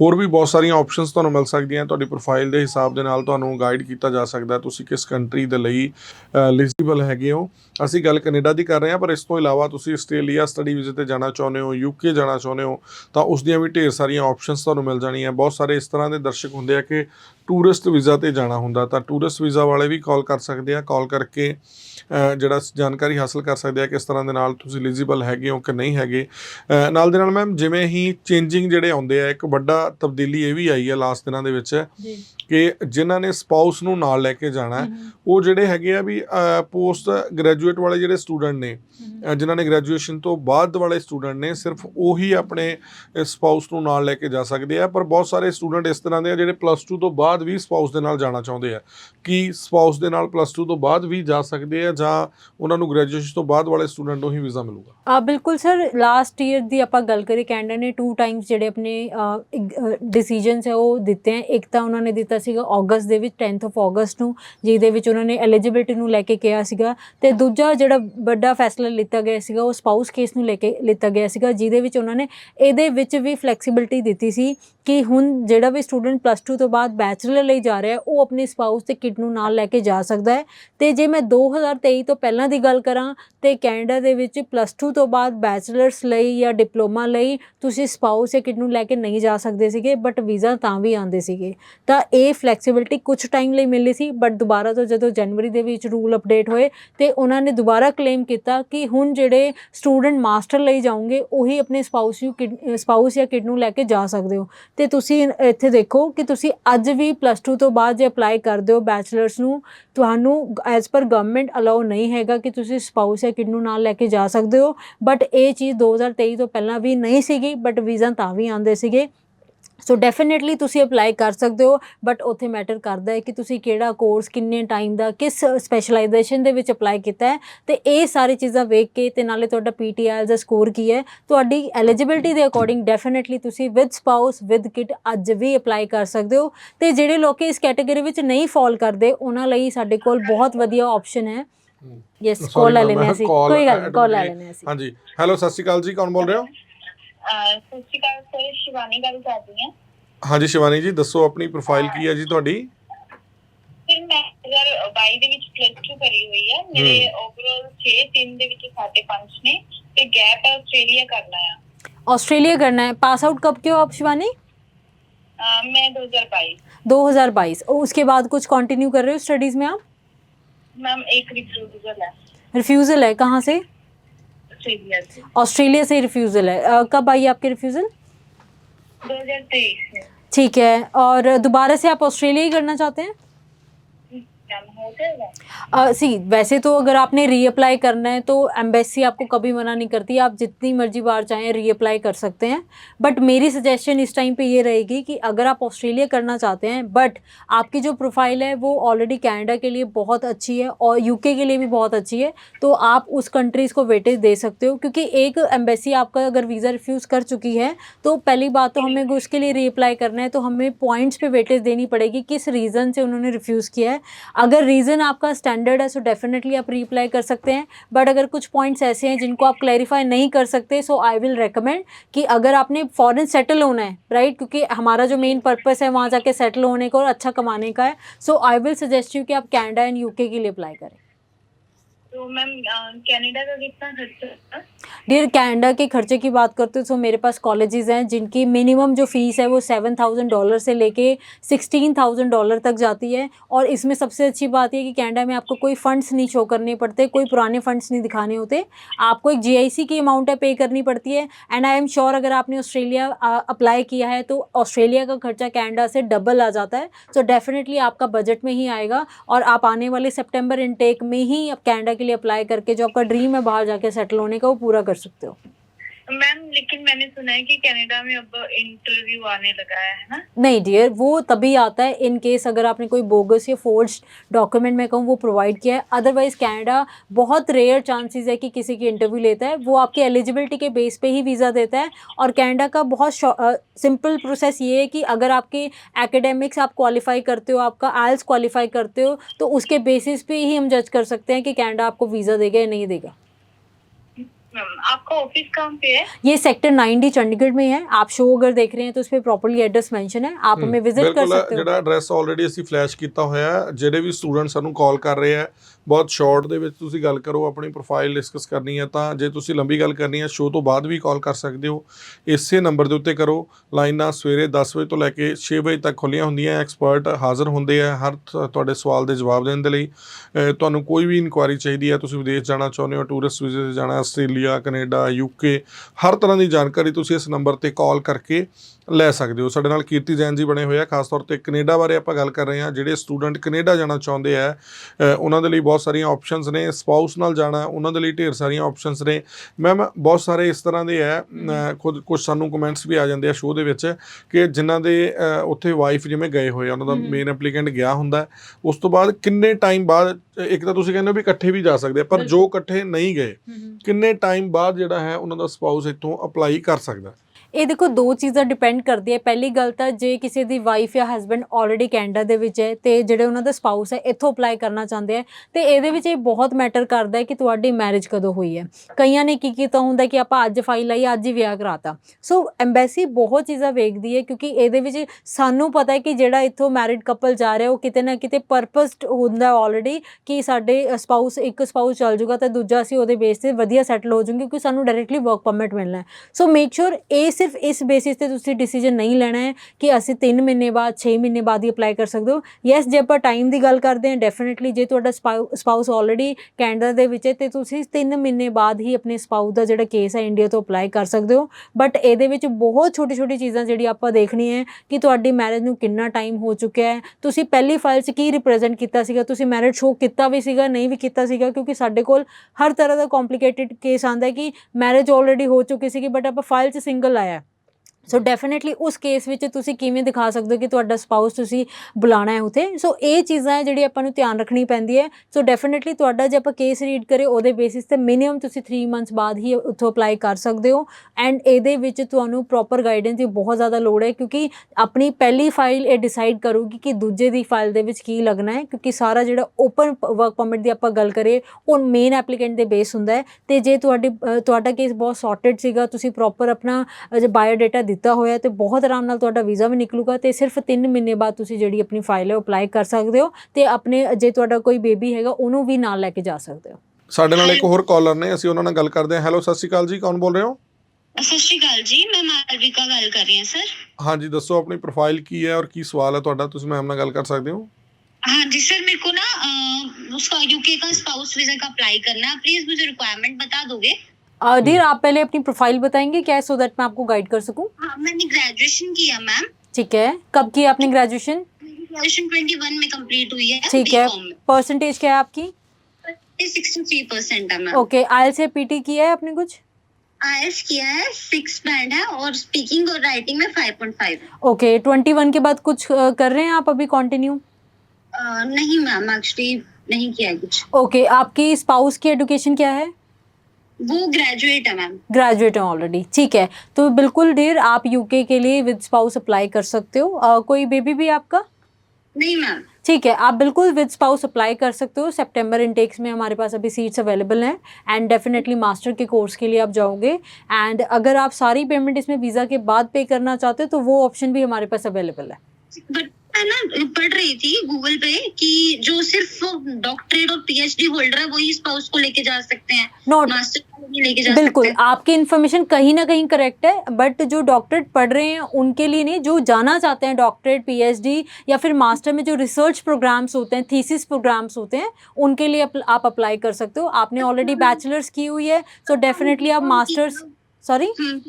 ਹੋਰ ਵੀ ਬਹੁਤ ਸਾਰੀਆਂ ਆਪਸ਼ਨਸ ਤੁਹਾਨੂੰ ਮਿਲ ਸਕਦੀਆਂ ਤੁਹਾਡੀ ਪ੍ਰੋਫਾਈਲ ਦੇ ਹਿਸਾਬ ਦੇ ਨਾਲ ਤੁਹਾਨੂੰ ਗਾਈਡ ਕੀਤਾ ਜਾ ਸਕਦਾ ਤੁਸੀਂ ਕਿਸ ਕੰਟਰੀ ਦੇ ਲਈ ਐਲੀਜੀਬਲ ਹੈਗੇ ਹੋ। ਅਸੀਂ ਗੱਲ ਕੈਨੇਡਾ ਦੀ ਕਰ ਰਹੇ ਹਾਂ ਪਰ ਇਸ ਤੋਂ ਇਲਾਵਾ ਤੁਸੀਂ ਆਸਟ੍ਰੇਲੀਆ ਸਟੱਡੀ ਵੀਜ਼ੇ ਤੇ ਜਾਣਾ ਚਾਹੁੰਦੇ ਹੋ ਯੂਕੇ ਜਾਣਾ ਚਾਹੁੰਦੇ ਹੋ, ਤਾਂ ਉਸ ਦੀਆਂ ਵੀ ਢੇਰ ਸਾਰੀਆਂ ਆਪਸ਼ਨਸ ਤੁਹਾਨੂੰ ਮਿਲ ਜਾਣੀਆਂ। ਬਹੁਤ ਸਾਰੇ ਇਸ ਤਰ੍ਹਾਂ ਦੇ ਦਰਸ਼ਕ ਹੁੰਦੇ ਆ ਕਿ ਟੂਰਿਸਟ ਵੀਜ਼ਾ ਤੇ ਜਾਣਾ ਹੁੰਦਾ ਤਾਂ ਟੂਰਿਸਟ ਵੀਜ਼ਾ ਵਾਲੇ ਵੀ ਕਾਲ ਕਰ ਸਕਦੇ ਆ ਕਾਲ ਕਰਕੇ ਜਿਹੜਾ ਜਾਣਕਾਰੀ ਹਾਸਲ ਕਰ ਸਕਦੇ ਆ ਕਿਸ ਤਰ੍ਹਾਂ ਦੇ ਨਾਲ ਤੁਸੀਂ ਐਲੀਜੀਬਲ ਹੈਗੇ ਹੋ ਕਿ ਨਹੀਂ ਹੈਗੇ। ਨਾਲ ਦੇ ਨਾਲ ਮੈਮ ਜਿਵੇਂ ਹੀ ਚੇਂਜਿੰਗ ਜਿਹੜੇ ਆਉਂਦੇ ਆ ਇੱਕ ਵੱਡਾ ਤਬਦੀਲੀ ਇਹ ਵੀ ਆਈ ਹੈ ਲਾਸਟ ਦਿਨਾਂ ਦੇ ਵਿੱਚ ਕਿ ਜਿਨ੍ਹਾਂ ਨੇ ਸਪਾਊਸ ਨੂੰ ਨਾਲ ਲੈ ਕੇ ਜਾਣਾ ਉਹ ਜਿਹੜੇ ਹੈਗੇ ਆ ਵੀ ਪੋਸਟ ਗ੍ਰੈਜੂਏਟ ਵਾਲੇ ਜਿਹੜੇ ਸਟੂਡੈਂਟ ਨੇ ਜਿਨ੍ਹਾਂ ਨੇ ਗ੍ਰੈਜੂਏਸ਼ਨ ਤੋਂ ਬਾਅਦ ਵਾਲੇ ਸਟੂਡੈਂਟ ਨੇ ਸਿਰਫ ਉਹੀ ਆਪਣੇ ਸਪਾਊਸ ਨੂੰ ਨਾਲ ਲੈ ਕੇ ਜਾ ਸਕਦੇ ਆ ਪਰ ਬਹੁਤ ਸਾਰੇ ਸਟੂਡੈਂਟ ਇਸ ਤਰ੍ਹਾਂ ਦੇ ਆ ਜਿਹੜੇ ਪਲੱਸ 2 ਤੋਂ ਬਾਅਦ ਵੀ ਸਪਾਊਸ ਦੇ ਨਾਲ ਜਾਣਾ ਚਾਹੁੰਦੇ ਆ। ਕਿ ਸਪਾਊਸ ਦੇ ਨਾਲ ਪਲੱਸ 2 ਤੋਂ ਬਾਅਦ ਵੀ ਜਾ ਸਕਦੇ ਆ ਜਾਂ ਉਹਨਾਂ ਨੂੰ ਗ੍ਰੈਜੂਏਸ਼ਨ ਤੋਂ ਬਾਅਦ ਵਾਲੇ ਸਟੂਡੈਂਟ ਨੂੰ ਹੀ ਵੀਜ਼ਾ ਮਿਲੂਗਾ? ਆ ਬਿਲਕੁਲ ਸਰ ਲਾਸਟ ਈਅਰ ਦੀ ਆਪਾਂ ਗੱਲ ਕਰੀਏ, ਕੈਨੇਡਾ ਨੇ ਟੂ ਟਾਈਮਸ ਜਿਹੜੇ ਆਪਣੇ ਡਿਸੀਜਨਸ ਹੈ ਉਹ ਦਿੱਤੇ ਹੈ ਇੱਕ ਤਾਂ ਉਹਨਾਂ ਨੇ ਦਿੱਤਾ ਸੀਗਾ ਅਗਸਤ ਦੇ ਵਿੱਚ 10th ਆਫ ਅਗਸਤ ਨੂੰ, ਜਿਹਦੇ ਵਿੱਚ ਉਹਨਾਂ ਨੇ ਐਲੀਜੀਬਿਲਟੀ ਨੂੰ ਲੈ ਕੇ ਕਿਹਾ ਸੀਗਾ। ਤੇ ਦੂਜਾ ਜਿਹੜਾ ਵੱਡਾ ਫੈਸਲਾ ਲਿੱਤਾ ਗਿਆ ਸੀਗਾ, ਉਹ ਸਪਾਊਸ ਕੇਸ ਨੂੰ ਲੈ ਕੇ ਲਿੱਤਾ ਗਿਆ ਸੀਗਾ, ਜਿਹਦੇ ਵਿੱਚ ਉਹਨਾਂ ਨੇ ਇਹਦੇ ਵਿੱਚ ਵੀ ਫਲੈਕਸੀਬਿਲਟੀ ਦਿੱਤੀ ਸੀ ਕਿ ਹੁਣ ਜਿਹੜਾ ਵੀ ਸਟੂਡੈਂਟ ਪਲੱਸ 2 ਤੋਂ ਬਾਅਦ ਬੈਚ ਬੈਚਲਰ ਲਈ ਜਾ ਰਿਹਾ ਉਹ ਆਪਣੇ ਸਪਾਊਸ ਤੇ ਕਿਡ ਨੂੰ ਨਾਲ ਲੈ ਕੇ ਜਾ ਸਕਦਾ ਹੈ। ਤੇ ਜੇ ਮੈਂ 2023 ਤੋਂ ਪਹਿਲਾਂ ਦੀ ਗੱਲ ਕਰਾਂ, ਤੇ ਕੈਨੇਡਾ ਦੇ ਵਿੱਚ ਪਲੱਸ 2 ਤੋਂ ਬਾਅਦ ਬੈਚਲਰਸ ਲਈ ਜਾਂ ਡਿਪਲੋਮਾ ਲਈ ਤੁਸੀਂ ਸਪਾਊਸ ਜਾਂ ਕਿਡ ਨੂੰ ਲੈ ਕੇ ਨਹੀਂ ਜਾ ਸਕਦੇ ਸੀਗੇ ਬਟ ਵੀਜ਼ਾ ਤਾਂ ਵੀ ਆਉਂਦੇ ਸੀਗੇ। ਤਾਂ ਇਹ ਫਲੈਕਸੀਬਿਲਟੀ ਕੁਝ ਟਾਈਮ ਲਈ ਮਿਲੀ ਸੀ ਬਟ ਦੁਬਾਰਾ ਤੋਂ ਜਦੋਂ ਜਨਵਰੀ ਦੇ ਵਿੱਚ ਰੂਲ ਅਪਡੇਟ ਹੋਏ, ਤੇ ਉਹਨਾਂ ਨੇ ਦੁਬਾਰਾ ਕਲੇਮ ਕੀਤਾ ਕਿ ਹੁਣ ਜਿਹੜੇ ਸਟੂਡੈਂਟ ਮਾਸਟਰ ਲਈ ਜਾਓਗੇ, ਉਹੀ ਆਪਣੇ ਸਪਾਊਸ ਨੂੰ ਸਪਾਊਸ ਜਾਂ ਕਿਡ ਨੂੰ ਲੈ ਕੇ ਜਾ ਸਕਦੇ ਹੋ। ਤੇ ਤੁਸੀਂ ਇੱਥੇ ਦੇਖੋ ਕਿ ਤੁਸੀਂ ਅੱਜ ਵੀ ਪਲੱਸ 2 ਤੋਂ ਬਾਅਦ ਜੇ ਅਪਲਾਈ ਕਰਦੇ ਹੋ ਬੈਚਲਰਸ ਨੂੰ, ਤੁਹਾਨੂੰ ਐਜ਼ ਪਰ ਗਵਰਨਮੈਂਟ ਅਲਾਉ ਨਹੀਂ ਹੈਗਾ ਕਿ ਤੁਸੀਂ ਸਪਾਊਸ ਜਾਂ ਕਿਡ ਨੂੰ ਨਾਲ ਲੈ ਕੇ ਜਾ ਸਕਦੇ ਹੋ ਬਟ ਇਹ ਚੀਜ਼ 2023 ਤੋਂ ਪਹਿਲਾਂ ਵੀ ਨਹੀਂ ਸੀਗੀ ਬਟ ਵੀਜ਼ਾ ਤਾਂ ਵੀ ਆਉਂਦੇ ਸੀਗੇ। ਸੋ ਡੈਫੀਨਿਟਲੀ ਤੁਸੀਂ ਅਪਲਾਈ ਕਰ ਸਕਦੇ ਹੋ ਬਟ ਉੱਥੇ ਮੈਟਰ ਕਰਦਾ ਹੈ ਕਿ ਤੁਸੀਂ ਕਿਹੜਾ ਕੋਰਸ ਕਿੰਨੇ ਟਾਈਮ ਦਾ ਕਿਸ ਸਪੈਸ਼ਲਾਈਜੇਸ਼ਨ ਦੇ ਵਿੱਚ ਅਪਲਾਈ ਕੀਤਾ ਹੈ ਤੇ ਇਹ ਸਾਰੀ ਚੀਜ਼ਾਂ ਵੇਖ ਕੇ ਤੇ ਨਾਲੇ ਤੁਹਾਡਾ ਪੀਟੀਆਈ ਦਾ ਸਕੋਰ ਕੀ ਹੈ ਤੁਹਾਡੀ ਐਲੀਜੀਬਿਲਟੀ ਦੇ ਅਕੋਰਡਿੰਗ ਡੈਫੀਨਿਟਲੀ ਤੁਸੀਂ ਵਿਦ ਸਪਾਊਸ ਵਿਦ ਕਿਡ ਅੱਜ ਵੀ ਅਪਲਾਈ ਕਰ ਸਕਦੇ ਹੋ ਤੇ ਜਿਹੜੇ ਲੋਕ ਇਸ ਕੈਟਾਗਰੀ ਵਿੱਚ ਨਹੀਂ ਫਾਲ ਕਰਦੇ ਉਹਨਾਂ ਲਈ ਸਾਡੇ ਕੋਲ ਬਹੁਤ ਵਧੀਆ ਆਪਸ਼ਨ ਹੈ। ਯੈਸ ਕਾਲ ਲੈ ਲੈਣੇ call ਕੋਈ ਗੱਲ ਕਾਲ ਲੈ ਲੈਣੇ ਅਸੀਂ। ਹਾਂਜੀ। ਹੈਲੋ ਸਤਿ ਸ਼੍ਰੀ ਅਕਾਲ ਜੀ ਕੌਣ ਬੋਲ ਰਹੇ? ਹੋ ਸਤਿ ਸ਼੍ਰੀ ਅਕਾਲ ਸਰ ਸ਼ਿਵਾਨੀ ਗੱਲ ਕਰ ਰਹੀ ਹਾਂ ਹਾਂਜੀ ਸ਼ਿਵਾਨੀ ਜੀ ਦੱਸੋ ਆਪਣੀ ਪ੍ਰੋਫਾਈਲ ਕੀ ਹੈ ਜੀ ਤੁਹਾਡੀ ਫਿਰ ਮੈਂ 2022 ਦੇ ਵਿੱਚ ਪਲੱਸ 2 ਕਰੀ ਹੋਈ ਹੈ ਮੇਰੇ ਓਵਰਆਲ 6 3 ਦੇ ਵਿੱਚ 5.5 ਨੇ ਤੇ ਗੈਪ ਆਸਟ੍ਰੇਲੀਆ ਕਰਨਾ ਆ ऑस्ट्रेलिया करना है पास आउट कब के हो आप शिवानी ਅਹ ਮੈਂ 2022 2022 और उसके बाद कुछ कंटिन्यू कर रहे हो स्टडीज में आप ਮੈਮ ਇੱਕ रिफ्यूजल है रिफ्यूज़ल है कहाँ से आस्ट्रेलिया से ऑस्ट्रेलिया से रिफ्यूज़ल है अ, कब आई आपकी रिफ्यूज़ल 2023 में ठीक है और दोबारा से आप ऑस्ट्रेलिया ही करना चाहते हैं जाएगा? सी, वैसे तो अगर आपने रीअप्लाई करना है तो एम्बेसी आपको कभी मना नहीं करती, आप जितनी मर्ज़ी बार चाहें रीअप्लाई कर सकते हैं। बट मेरी सजेशन इस टाइम पे ये रहेगी कि अगर आप ऑस्ट्रेलिया करना चाहते हैं बट आपकी जो प्रोफ़ाइल है वो ऑलरेडी कनाडा के लिए बहुत अच्छी है और यूके के लिए भी बहुत अच्छी है तो आप उस कंट्रीज़ को वेटेज दे सकते हो। क्योंकि एक एम्बेसी आपका अगर वीज़ा रिफ्यूज़ कर चुकी है तो पहली बात तो हमें उसके लिए रीअप्लाई करना है तो हमें पॉइंट्स पे वेटेज देनी पड़ेगी, किस रीज़न से उन्होंने रिफ्यूज़ किया है। अगर रीज़न आपका स्टैंडर्ड है सो डेफिनेटली आप रिप्लाई कर सकते हैं बट अगर कुछ पॉइंट्स ऐसे हैं जिनको आप क्लैरिफाई नहीं कर सकते सो आई विल रिकमेंड कि अगर आपने फ़ॉरन सेटल होना है राइट right? क्योंकि हमारा जो मेन पर्पज़ है, वहाँ जाके सेटल होने का और अच्छा कमाने का है so I will suggest you कि आप कैनेडा एंड यूके के लिए अप्लाई करें तो मैम कनाडा का कितना खर्चा डियर कनाडा के खर्चे की बात करते हो तो मेरे पास कॉलेजेस हैं, जिनकी मिनिमम जो फ़ीस है वो सेवन थाउज़ेंड डॉलर से लेके सिक्सटीन थाउज़ेंड डॉलर तक जाती है। और इसमें सबसे अच्छी बात यह कि कैनेडा में आपको कोई फंड्स नहीं शो करने पड़ते, कोई पुराने फंड्स नहीं दिखाने होते। आपको एक जीआईसी की अमाउंट है पे करनी पड़ती है। एंड आई एम श्योर अगर आपने ऑस्ट्रेलिया अप्लाई किया है तो ऑस्ट्रेलिया का खर्चा कैनेडा से डबल आ जाता है। तो डेफिनेटली आपका बजट में ही आएगा। और आप आने वाले सेप्टेम्बर इनटेक में ही आप कनाडा के लिए अप्लाई करके जो आपका ड्रीम है बाहर जाके सेटल होने का वो पूरा कर सकते हो मैम, लेकिन मैंने सुना है कि कनाडा में अब इंटरव्यू आने लगा है ना? नहीं डियर वो तभी आता है इन केस अगर आपने कोई बोगस या फोर्ज डॉक्यूमेंट मैं कहूँ, वो प्रोवाइड किया है। अदरवाइज़ कनाडा बहुत रेयर चांसेस है कि किसी की इंटरव्यू लेता है। वो आपकी एलिजिबिलिटी के बेस पे ही वीज़ा देता है और कनाडा का बहुत सिंपल प्रोसेस ये है कि अगर आपके एकेडमिक्स आप क्वालिफाई करते हो, आपका आइल्स क्वालिफाई करते हो तो उसके बेसिस पे ही हम जज कर सकते हैं कि कनाडा आपको वीज़ा देगा या नहीं देगा। मैम आपका ऑफिस कहाँ पे है ये सेक्टर 90 चंडीगढ़ में है आप शो अगर देख रहे हैं तो उस पर प्रॉपरली एड्रेस मेंशन है आप हमें विजिट कर ਬਿਲਕੁਲ सकते हो ਜਿਹੜਾ ਐਡਰੈਸ ਆਲਰੇਡੀ ਅਸੀਂ ਫਲੈਸ਼ ਕੀਤਾ ਹੋਇਆ ਹੈ ਜਿਹੜੇ ਵੀ ਸਟੂਡੈਂਟ ਸਾਨੂੰ ਕਾਲ ਕਰ ਰਹੇ ਆ ਬਹੁਤ ਸ਼ਾਰਟ ਦੇ ਵਿੱਚ ਤੁਸੀਂ ਗੱਲ ਕਰੋ, ਆਪਣੀ ਪ੍ਰੋਫਾਈਲ ਡਿਸਕਸ ਕਰਨੀ ਹੈ ਤਾਂ ਜੇ ਤੁਸੀਂ ਲੰਬੀ ਗੱਲ ਕਰਨੀ ਹੈ ਸ਼ੋਅ ਤੋਂ ਬਾਅਦ ਵੀ ਕਾਲ ਕਰ ਸਕਦੇ ਹੋ। ਇਸੇ ਨੰਬਰ ਦੇ ਉੱਤੇ ਕਰੋ, ਲਾਈਨਾਂ ਸਵੇਰੇ 10 ਵਜੇ ਤੋਂ ਲੈ ਕੇ 6 ਵਜੇ ਤੱਕ ਖੁੱਲੀਆਂ ਹੁੰਦੀਆਂ ਐਕਸਪਰਟ ਹਾਜ਼ਰ ਹੁੰਦੇ ਆ ਹਰ ਤ- ਤੁਹਾਡੇ ਸਵਾਲ ਦੇ ਜਵਾਬ ਦੇਣ ਦੇ ਲਈ। ਤੁਹਾਨੂੰ ਕੋਈ ਵੀ ਇਨਕੁਆਇਰੀ ਚਾਹੀਦੀ ਹੈ, ਤੁਸੀਂ ਵਿਦੇਸ਼ ਜਾਣਾ ਚਾਹੁੰਦੇ ਹੋ ਟੂਰਿਸਟ ਵੀਜ਼ੇ ਤੇ ਜਾਣਾ ਆਸਟ੍ਰੇਲੀਆ, ਕੈਨੇਡਾ ਯੂਕੇ ਹਰ ਤਰ੍ਹਾਂ ਦੀ ਜਾਣਕਾਰੀ ਤੁਸੀਂ ਇਸ ਨੰਬਰ ਤੇ ਕਾਲ ਕਰਕੇ ਲੈ ਸਕਦੇ ਹੋ। ਸਾਡੇ ਨਾਲ ਕੀਰਤੀ ਜੈਨ ਜੀ ਬਣੇ ਹੋਏ ਆ। ਖਾਸ ਤੌਰ ਤੇ ਕੈਨੇਡਾ ਬਾਰੇ ਆਪਾਂ ਗੱਲ ਕਰ ਰਹੇ ਹਾਂ। ਜਿਹੜੇ ਸਟੂਡੈਂਟ ਕੈਨੇਡਾ ਜਾਣਾ ਚਾਹੁੰਦੇ ਆ ਉਹਨਾਂ ਦੇ ਲਈ ਬਹੁਤ ਸਾਰੀਆਂ ਆਪਸ਼ਨਸ ਨੇ। ਸਪਾਊਸ ਨਾਲ ਜਾਣਾ ਉਹਨਾਂ ਦੇ ਲਈ ਢੇਰ ਸਾਰੀਆਂ ਆਪਸ਼ਨਸ ਨੇ। ਮੈਮ ਬਹੁਤ ਸਾਰੇ ਇਸ ਤਰ੍ਹਾਂ ਦੇ ਆ ਖੁਦ ਕੁਝ ਸਾਨੂੰ ਕਮੈਂਟਸ ਵੀ ਆ ਜਾਂਦੇ ਆ ਸ਼ੋਅ ਦੇ ਵਿੱਚ ਕਿ ਜਿਨ੍ਹਾਂ ਦੇ ਉੱਥੇ ਵਾਈਫ ਜਿਵੇਂ ਗਏ ਹੋਏ ਉਹਨਾਂ ਦਾ। ਮੇਨ ਐਪਲੀਕੈਂਟ ਗਿਆ ਹੁੰਦਾ। ਉਸ ਤੋਂ ਬਾਅਦ ਕਿੰਨੇ ਟਾਈਮ ਬਾਅਦ ਇੱਕ ਤਾਂ ਤੁਸੀਂ ਕਹਿੰਦੇ ਹੋ ਵੀ ਇਕੱਠੇ ਵੀ ਜਾ ਸਕਦੇ ਆ ਪਰ ਜੋ ਇਕੱਠੇ ਨਹੀਂ ਗਏ ਕਿੰਨੇ ਟਾਈਮ ਬਾਅਦ ਜਿਹੜਾ ਹੈ ਉਹਨਾਂ ਦਾ ਸਪਾਊਸ ਇੱਥੋਂ ਅਪਲਾਈ ਕਰ ਸਕਦਾ। ਇਹ ਦੇਖੋ, ਦੋ ਚੀਜ਼ਾਂ ਡਿਪੈਂਡ ਕਰਦੀ ਹੈ। ਪਹਿਲੀ ਗੱਲ ਤਾਂ ਜੇ ਕਿਸੇ ਦੀ ਵਾਈਫ ਜਾਂ ਹਸਬੰਡ ਆਲਰੇਡੀ ਕੈਨੇਡਾ ਦੇ ਵਿੱਚ ਹੈ ਤੇ ਜਿਹੜੇ ਉਹਨਾਂ ਦਾ ਸਪਾਊਸ ਹੈ, ਇੱਥੋਂ ਅਪਲਾਈ ਕਰਨਾ ਚਾਹੁੰਦੇ ਆ ਤੇ ਇਹਦੇ ਵਿੱਚ ਇਹ ਬਹੁਤ ਮੈਟਰ ਕਰਦਾ ਹੈ ਕਿ ਤੁਹਾਡੀ ਮੈਰਿਜ ਕਦੋਂ ਹੋਈ ਹੈ। ਕਈਆਂ ਨੇ ਕੀ ਕੀਤਾ ਹੁੰਦਾ ਕਿ ਆਪਾਂ ਅੱਜ ਫਾਈਲ ਆਈ ਅੱਜ ਹੀ ਵਿਆਹ ਕਰਾਤਾ। ਸੋ ਐਮਬੈਸੀ ਬਹੁਤ ਚੀਜ਼ਾਂ ਵੇਖਦੀ ਹੈ ਕਿਉਂਕਿ ਇਹਦੇ ਵਿੱਚ ਸਾਨੂੰ ਪਤਾ ਹੈ ਕਿ ਜਿਹੜਾ ਇੱਥੋਂ ਮੈਰਿਡ ਕਪਲ ਜਾ ਰਿਹਾ, ਉਹ ਕਿਤੇ ਨਾ ਕਿਤੇ ਪਰਪਸਡ ਹੁੰਦਾ ਆਲਰੇਡੀ ਕਿ ਸਾਡੇ ਸਪਾਊਸ ਇੱਕ ਸਪਾਊਸ ਚੱਲ ਜੂਗਾ ਤੇ ਦੂਜਾ ਅਸੀਂ ਉਹਦੇ ਬੇਸ ਤੇ ਵਧੀਆ ਸੈਟਲ ਹੋ ਜੂਗੇ ਕਿਉਂਕਿ ਸਾਨੂੰ ਡਾਇਰੈਕਟਲੀ ਵਰਕ ਪਰਮਿਟ ਮਿਲਣਾ ਹੈ। ਸੋ ਮੇਕ ਸ਼ੋਰ ਇਹ ਸਿਰਫ ਇਸ ਬੇਸਿਸ ਤੇ ਤੁਸੀਂ ਡਿਸੀਜਨ ਨਹੀਂ ਲੈਣਾ ਹੈ ਕਿ ਅਸੀਂ 3 ਮਹੀਨੇ ਬਾਅਦ 6 ਮਹੀਨੇ ਬਾਅਦ ਹੀ ਅਪਲਾਈ ਕਰ ਸਕਦੇ ਹੋ। ਯੈਸ ਜੇ ਆਪਾਂ ਟਾਈਮ ਦੀ ਗੱਲ ਕਰਦੇ ਹਾਂ ਡੈਫੀਨਿਟਲੀ ਜੇ ਤੁਹਾਡਾ ਸਪਾਊਸ ਆਲਰੇਡੀ ਕੈਨੇਡਾ ਦੇ ਵਿੱਚ ਹੈ, ਤੇ ਤੁਸੀਂ 3 ਮਹੀਨੇ ਬਾਅਦ ਹੀ ਆਪਣੇ ਸਪਾਊਸ ਦਾ ਜਿਹੜਾ ਕੇਸ ਹੈ ਇੰਡੀਆ ਤੋਂ ਅਪਲਾਈ ਕਰ ਸਕਦੇ ਹੋ। ਬਟ ਇਹਦੇ ਵਿੱਚ ਬਹੁਤ ਛੋਟੀ ਛੋਟੀ ਚੀਜ਼ਾਂ ਜਿਹੜੀ ਆਪਾਂ ਦੇਖਣੀ ਹੈ ਕਿ ਤੁਹਾਡੀ ਮੈਰਿਜ ਨੂੰ ਕਿੰਨਾ ਟਾਈਮ ਹੋ ਚੁੱਕਿਆ ਹੈ। ਤੁਸੀਂ ਪਹਿਲੀ ਫਾਈਲ 'ਚ ਕੀ ਰਿਪਰੈਜ਼ੈਂਟ ਕੀਤਾ ਸੀਗਾ? ਤੁਸੀਂ ਮੈਰਿਜ ਸ਼ੋ ਕੀਤਾ ਵੀ ਸੀਗਾ, ਨਹੀਂ ਵੀ ਕੀਤਾ ਸੀਗਾ? ਕਿਉਂਕਿ ਸਾਡੇ ਕੋਲ ਹਰ ਤਰ੍ਹਾਂ ਦਾ ਕੰਪਲਿਕੇਟਿਡ ਕੇਸ ਆਂਦਾ ਹੈ ਕਿ ਮੈਰਿਜ ਆਲਰੇਡੀ ਹੋ ਚੁੱਕੀ ਸੀਗੀ ਬਟ ਆਪਾਂ ਫਾਈਲ 'ਚ ਸਿੰਗਲ ਆਏ ਸੋ ਡੈਫੀਨਿਟਲੀ ਉਸ ਕੇਸ ਵਿੱਚ ਤੁਸੀਂ ਕਿਵੇਂ ਦਿਖਾ ਸਕਦੇ ਹੋ ਕਿ ਤੁਹਾਡਾ ਸਪਾਊਸ ਤੁਸੀਂ ਬੁਲਾਣਾ ਹੈ ਉਥੇ? ਸੋ ਇਹ ਚੀਜ਼ਾਂ ਹੈ ਜਿਹੜੀ ਆਪਾਂ ਨੂੰ ਧਿਆਨ ਰੱਖਣੀ ਪੈਂਦੀ ਹੈ। ਸੋ ਡੈਫੀਨਿਟਲੀ ਤੁਹਾਡਾ ਜੇ ਆਪਾਂ ਕੇਸ ਰੀਡ ਕਰੇ, ਉਹਦੇ ਬੇਸਿਸ ਤੇ ਮਿਨੀਮਮ ਤੁਸੀਂ 3 ਮੰਥਸ ਬਾਅਦ ਹੀ ਉੱਥੋਂ ਅਪਲਾਈ ਕਰ ਸਕਦੇ ਹੋ। ਐਂਡ ਇਹਦੇ ਵਿੱਚ ਤੁਹਾਨੂੰ ਪ੍ਰੋਪਰ ਗਾਈਡੈਂਸ ਦੀ ਬਹੁਤ ਜ਼ਿਆਦਾ ਲੋੜ ਹੈ, ਕਿਉਂਕਿ ਆਪਣੀ ਪਹਿਲੀ ਫਾਈਲ ਇਹ ਡਿਸਾਈਡ ਕਰੂਗੀ ਕਿ ਦੂਜੇ ਦੀ ਫਾਈਲ ਦੇ ਵਿੱਚ ਕੀ ਲੱਗਣਾ ਹੈ। ਕਿਉਂਕਿ ਸਾਰਾ ਜਿਹੜਾ ਓਪਨ ਵਰਕ ਪਰਮਿਟ ਦੀ ਆਪਾਂ ਗੱਲ ਕਰੀਏ, ਉਹ ਮੇਨ ਐਪਲੀਕੈਂਟ ਦੇ ਬੇਸ ਹੁੰਦਾ ਹੈ। ਤੇ ਜੇ ਤੁਹਾਡੀ ਤੁਹਾਡਾ ਕੇਸ ਬਹੁਤ ਸੌਰਟਡ ਸੀਗਾ, ਤੁਸੀਂ ਪ੍ਰੋਪਰ ਆਪਣਾ ਜੇ ਬਾਇਓ ਡਾਟਾ ਦਿੱਤਾ ਹੋਇਆ ਤੇ ਬਹੁਤ ਆਰਾਮ ਨਾਲ ਤੁਹਾਡਾ ਵੀਜ਼ਾ ਵੀ ਨਿਕਲੂਗਾ ਤੇ ਸਿਰਫ 3 ਮਹੀਨੇ ਬਾਅਦ ਤੁਸੀਂ ਜਿਹੜੀ ਆਪਣੀ ਫਾਈਲ ਹੈ ਉਹ ਅਪਲਾਈ ਕਰ ਸਕਦੇ ਹੋ ਤੇ ਆਪਣੇ ਜੇ ਤੁਹਾਡਾ ਕੋਈ ਬੇਬੀ ਹੈਗਾ ਉਹਨੂੰ ਵੀ ਨਾਲ ਲੈ ਕੇ ਜਾ ਸਕਦੇ ਹੋ ਸਾਡੇ ਨਾਲ ਇੱਕ ਹੋਰ ਕਾਲਰ ਨੇ ਅਸੀਂ ਉਹਨਾਂ ਨਾਲ ਗੱਲ ਕਰਦੇ ਹਾਂ ਹੈਲੋ ਸਤਿ ਸ਼੍ਰੀ ਅਕਾਲ ਜੀ ਕੌਣ ਬੋਲ ਰਹੇ ਹੋ ਸਤਿ ਸ਼੍ਰੀ ਅਕਾਲ ਜੀ ਮੈਂ ਮਾਲਵਿਕਾ ਗੱਲ ਕਰ ਰਹੀ ਹਾਂ ਸਰ ਹਾਂਜੀ ਦੱਸੋ ਆਪਣੀ ਪ੍ਰੋਫਾਈਲ ਕੀ ਹੈ ਔਰ ਕੀ ਸਵਾਲ ਹੈ ਤੁਹਾਡਾ ਤੁਸੀਂ ਮੈਮ ਨਾਲ ਗੱਲ ਕਰ ਸਕਦੇ ਹੋ हाँ जी सर मेरे को ना अ, उसका यूके का स्पाउस वीजा का अप्लाई करना है प्लीज मुझे रिक्वायरमेंट बता दोगे डीर आप पहले अपनी प्रोफ़ाइल बताएँगे क्या सो दैट मैं आपको गाइड कर सकूँ? हाँ मैंने ग्रेजुएशन किया मैम ठीक है। कब की आपने ग्रेजुएशन ग्रेजुएशन 21 में कंप्लीट हुई है ठीक है। परसेंटेज क्या है आपकी? 63 परसेंट है मैम ओके आयल से पीटी किया है आपने कुछ? आईएस किया है सिक्स बैंड है और स्पीकिंग और राइटिंग में 5.5 ओके ट्वेंटी वन के बाद कुछ कर रहे हैं आप अभी कंटिन्यू नहीं मैम एक्चुअली नहीं किया कुछ। ओके आपकी स्पाउस की एजुकेशन क्या है? वो ग्रेजुएट है मैम ग्रेजुएट है ऑलरेडी ठीक है. तो बिल्कुल डियर आप यूके के लिए विद स्पाउस अप्लाई कर सकते हो। अ, कोई बेबी भी आपका? नहीं मैम ठीक है. आप बिल्कुल विद स्पाउस अप्लाई कर सकते हो। सितंबर इनटेक्स में हमारे पास अभी सीट्स अवेलेबल हैं एंड डेफिनेटली मास्टर के कोर्स के लिए आप जाओगे एंड अगर आप सारी पेमेंट इसमें वीज़ा के बाद पे करना चाहते हो तो वो ऑप्शन भी हमारे पास अवेलेबल है। बट मैं ना पढ़ रही थी गूगल पे कि जो सिर्फ़ डॉक्टरेट और पीएचडी होल्डर है वही स्पाउस को लेके जा सकते हैं। नॉट मास्टर को नहीं लेके जा बिल्कुल सकते आपकी इन्फॉर्मेशन कहीं ना कहीं करेक्ट है बट जो डॉक्टरेट पढ़ रहे हैं उनके लिए नहीं जो जाना चाहते हैं डॉक्टरेट पीएचडी या फिर मास्टर में जो रिसर्च प्रोग्राम्स होते हैं थीसिस प्रोग्राम्स होते हैं उनके लिए अप- आप अप्लाई कर सकते हो। आपने ऑलरेडी बैचलर्स की हुई है सो डेफिनेटली आप मास्टर्स सॉरी हम्म,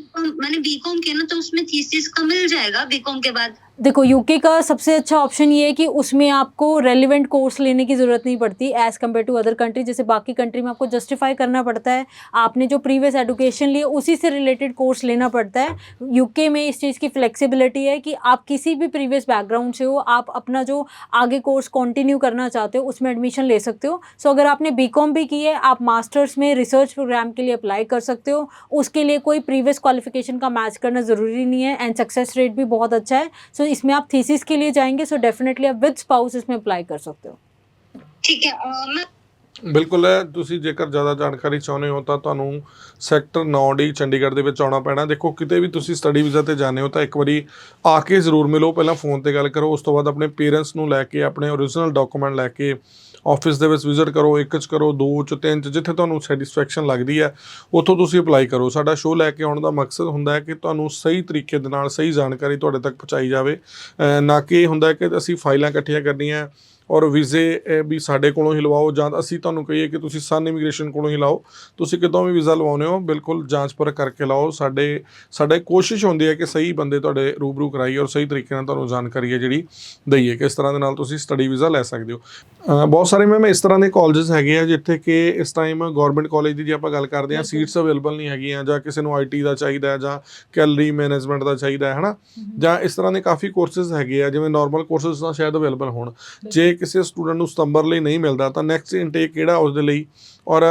मैंने बीकॉम किया ना तो उसमें थीसिस का मिल जाएगा बीकॉम के बाद। देखो यूके का सबसे अच्छा ऑप्शन ये है कि उसमें आपको रेलिवेंट कोर्स लेने की ज़रूरत नहीं पड़ती as compare to other country जैसे बाकी कंट्री में आपको जस्टिफाई करना पड़ता है आपने जो प्रीवियस एडुकेशन लिए उसी से रिलेटेड कोर्स लेना पड़ता है. यूके में इस चीज़ की फ्लेक्सिबिलिटी है कि आप किसी भी प्रीवियस बैकग्राउंड से हो आप अपना जो आगे कोर्स कंटिन्यू करना चाहते हो उसमें एडमिशन ले सकते हो. सो so, अगर आपने बी भी की है आप मास्टर्स में रिसर्च प्रोग्राम के लिए अप्लाई कर सकते हो. उसके लिए कोई प्रीवियस क्वालिफिकेशन का मैच करना ज़रूरी नहीं है एंड सक्सेस रेट भी बहुत अच्छा है. सो इसमें आप थीसिस के लिए जाएंगे सो डेफिनेटली आप विद स्पाउस इसमें अप्लाई कर सकते हो ठीक है अ, मैं ਬਿਲਕੁਲ ਹੈ ਤੁਸੀਂ ਜੇਕਰ ਜ਼ਿਆਦਾ ਜਾਣਕਾਰੀ ਚਾਹੁੰਦੇ ਹੋ ਤਾਂ ਤੁਹਾਨੂੰ ਸੈਕਟਰ 9D ਚੰਡੀਗੜ੍ਹ ਦੇ ਵਿੱਚ ਆਉਣਾ ਪੈਣਾ ਦੇਖੋ ਕਿਤੇ ਵੀ ਤੁਸੀਂ ਸਟੱਡੀ ਵੀਜ਼ਾ ਤੇ ਜਾਂਦੇ ਹੋ ਤਾਂ ਇੱਕ ਵਾਰੀ ਆ ਕੇ ਜ਼ਰੂਰ ਮਿਲੋ ਪਹਿਲਾਂ ਫੋਨ ਤੇ ਗੱਲ ਕਰੋ ਉਸ ਤੋਂ ਬਾਅਦ ਆਪਣੇ ਪੇਰੈਂਟਸ ਨੂੰ ਲੈ ਕੇ ਆਪਣੇ ਓਰੀਜਨਲ ਡਾਕੂਮੈਂਟ ਲੈ ਕੇ ਆਫਿਸ ਦੇ ਵਿੱਚ ਵਿਜ਼ਿਟ ਕਰੋ, ਇੱਕ ਚ ਕਰੋ, ਦੋ ਚ, ਤਿੰਨ ਚ, ਜਿੱਥੇ ਤੁਹਾਨੂੰ ਸੈਟੀਸਫੈਕਸ਼ਨ ਲੱਗਦੀ ਹੈ, ਉੱਥੋਂ ਤੁਸੀਂ ਅਪਲਾਈ ਕਰੋ। ਸਾਡਾ ਸ਼ੋਅ ਲੈ ਕੇ ਆਉਣ ਦਾ ਮਕਸਦ ਹੁੰਦਾ ਹੈ ਕਿ ਤੁਹਾਨੂੰ ਸਹੀ ਤਰੀਕੇ ਦੇ ਨਾਲ, ਸਹੀ ਜਾਣਕਾਰੀ ਤੁਹਾਡੇ ਤੱਕ ਪਹੁੰਚਾਈ ਜਾਵੇ। ਨਾ ਕਿ ਇਹ ਹੁੰਦਾ ਕਿ ਅਸੀਂ ਫਾਈਲਾਂ ਇਕੱਠੀਆਂ ਕਰਨੀਆਂ ਔਰ ਵੀਜ਼ੇ ਵੀ ਸਾਡੇ ਕੋਲੋਂ ਹੀ ਲਵਾਓ ਜਾਂ ਅਸੀਂ ਤੁਹਾਨੂੰ ਕਹੀਏ ਕਿ ਤੁਸੀਂ ਸਨ ਇਮੀਗ੍ਰੇਸ਼ਨ ਕੋਲੋਂ ਹੀ ਲਾਓ। ਤੁਸੀਂ ਕਿਤੋਂ ਵੀ ਵੀਜ਼ਾ ਲਵਾਉਂਦੇ ਹੋ ਬਿਲਕੁਲ ਜਾਂਚ ਪਰਖ ਕਰਕੇ ਲਾਓ। ਸਾਡੇ ਸਾਡੇ ਕੋਸ਼ਿਸ਼ ਹੁੰਦੀ ਹੈ ਕਿ ਸਹੀ ਬੰਦੇ ਤੁਹਾਡੇ ਰੂਬਰੂ ਕਰਾਈਏ ਔਰ ਸਹੀ ਤਰੀਕੇ ਨਾਲ ਤੁਹਾਨੂੰ ਜਾਣਕਾਰੀ ਹੈ ਜਿਹੜੀ ਦਈਏ ਕਿਸ ਤਰ੍ਹਾਂ ਦੇ ਨਾਲ ਤੁਸੀਂ ਸਟੱਡੀ ਵੀਜ਼ਾ ਲੈ ਸਕਦੇ ਹੋ। ਬਹੁਤ ਸਾਰੇ ਮੈਮ ਇਸ ਤਰ੍ਹਾਂ ਦੇ ਕਾਲਜਸ ਹੈਗੇ ਆ ਜਿੱਥੇ ਕਿ ਇਸ ਟਾਈਮ ਗਵਰਨਮੈਂਟ ਕਾਲਜ ਦੀ ਜੇ ਆਪਾਂ ਗੱਲ ਕਰਦੇ ਹਾਂ ਸੀਟਸ ਅਵੇਲੇਬਲ ਨਹੀਂ ਹੈਗੀਆਂ ਜਾਂ ਕਿਸੇ ਨੂੰ ਆਈਟੀ ਦਾ ਚਾਹੀਦਾ ਹੈ ਜਾਂ ਕੈਲਰੀ ਮੈਨੇਜਮੈਂਟ ਦਾ ਚਾਹੀਦਾ ਹੈ ਹਨਾ ਜਾਂ ਇਸ ਤਰ੍ਹਾਂ ਦੇ ਕਾਫੀ ਕੋਰਸਸ ਹੈਗੇ ਆ ਜਿਵੇਂ ਨਾਰਮਲ ਕੋਰਸਸ ਤਾਂ ਸ਼ਾਇਦ ਅਵੇਲੇਬਲ ਹੋਣ। ਜੇ ਕਿਸੇ ਸਟੂਡੈਂਟ ਨੂੰ ਸਤੰਬਰ ਲਈ ਨਹੀਂ ਮਿਲਦਾ ਤਾਂ ਨੈਕਸਟ ਇਨਟੇਕ ਕਿਹੜਾ ਉਸ ਦੇ ਲਈ? ਔਰ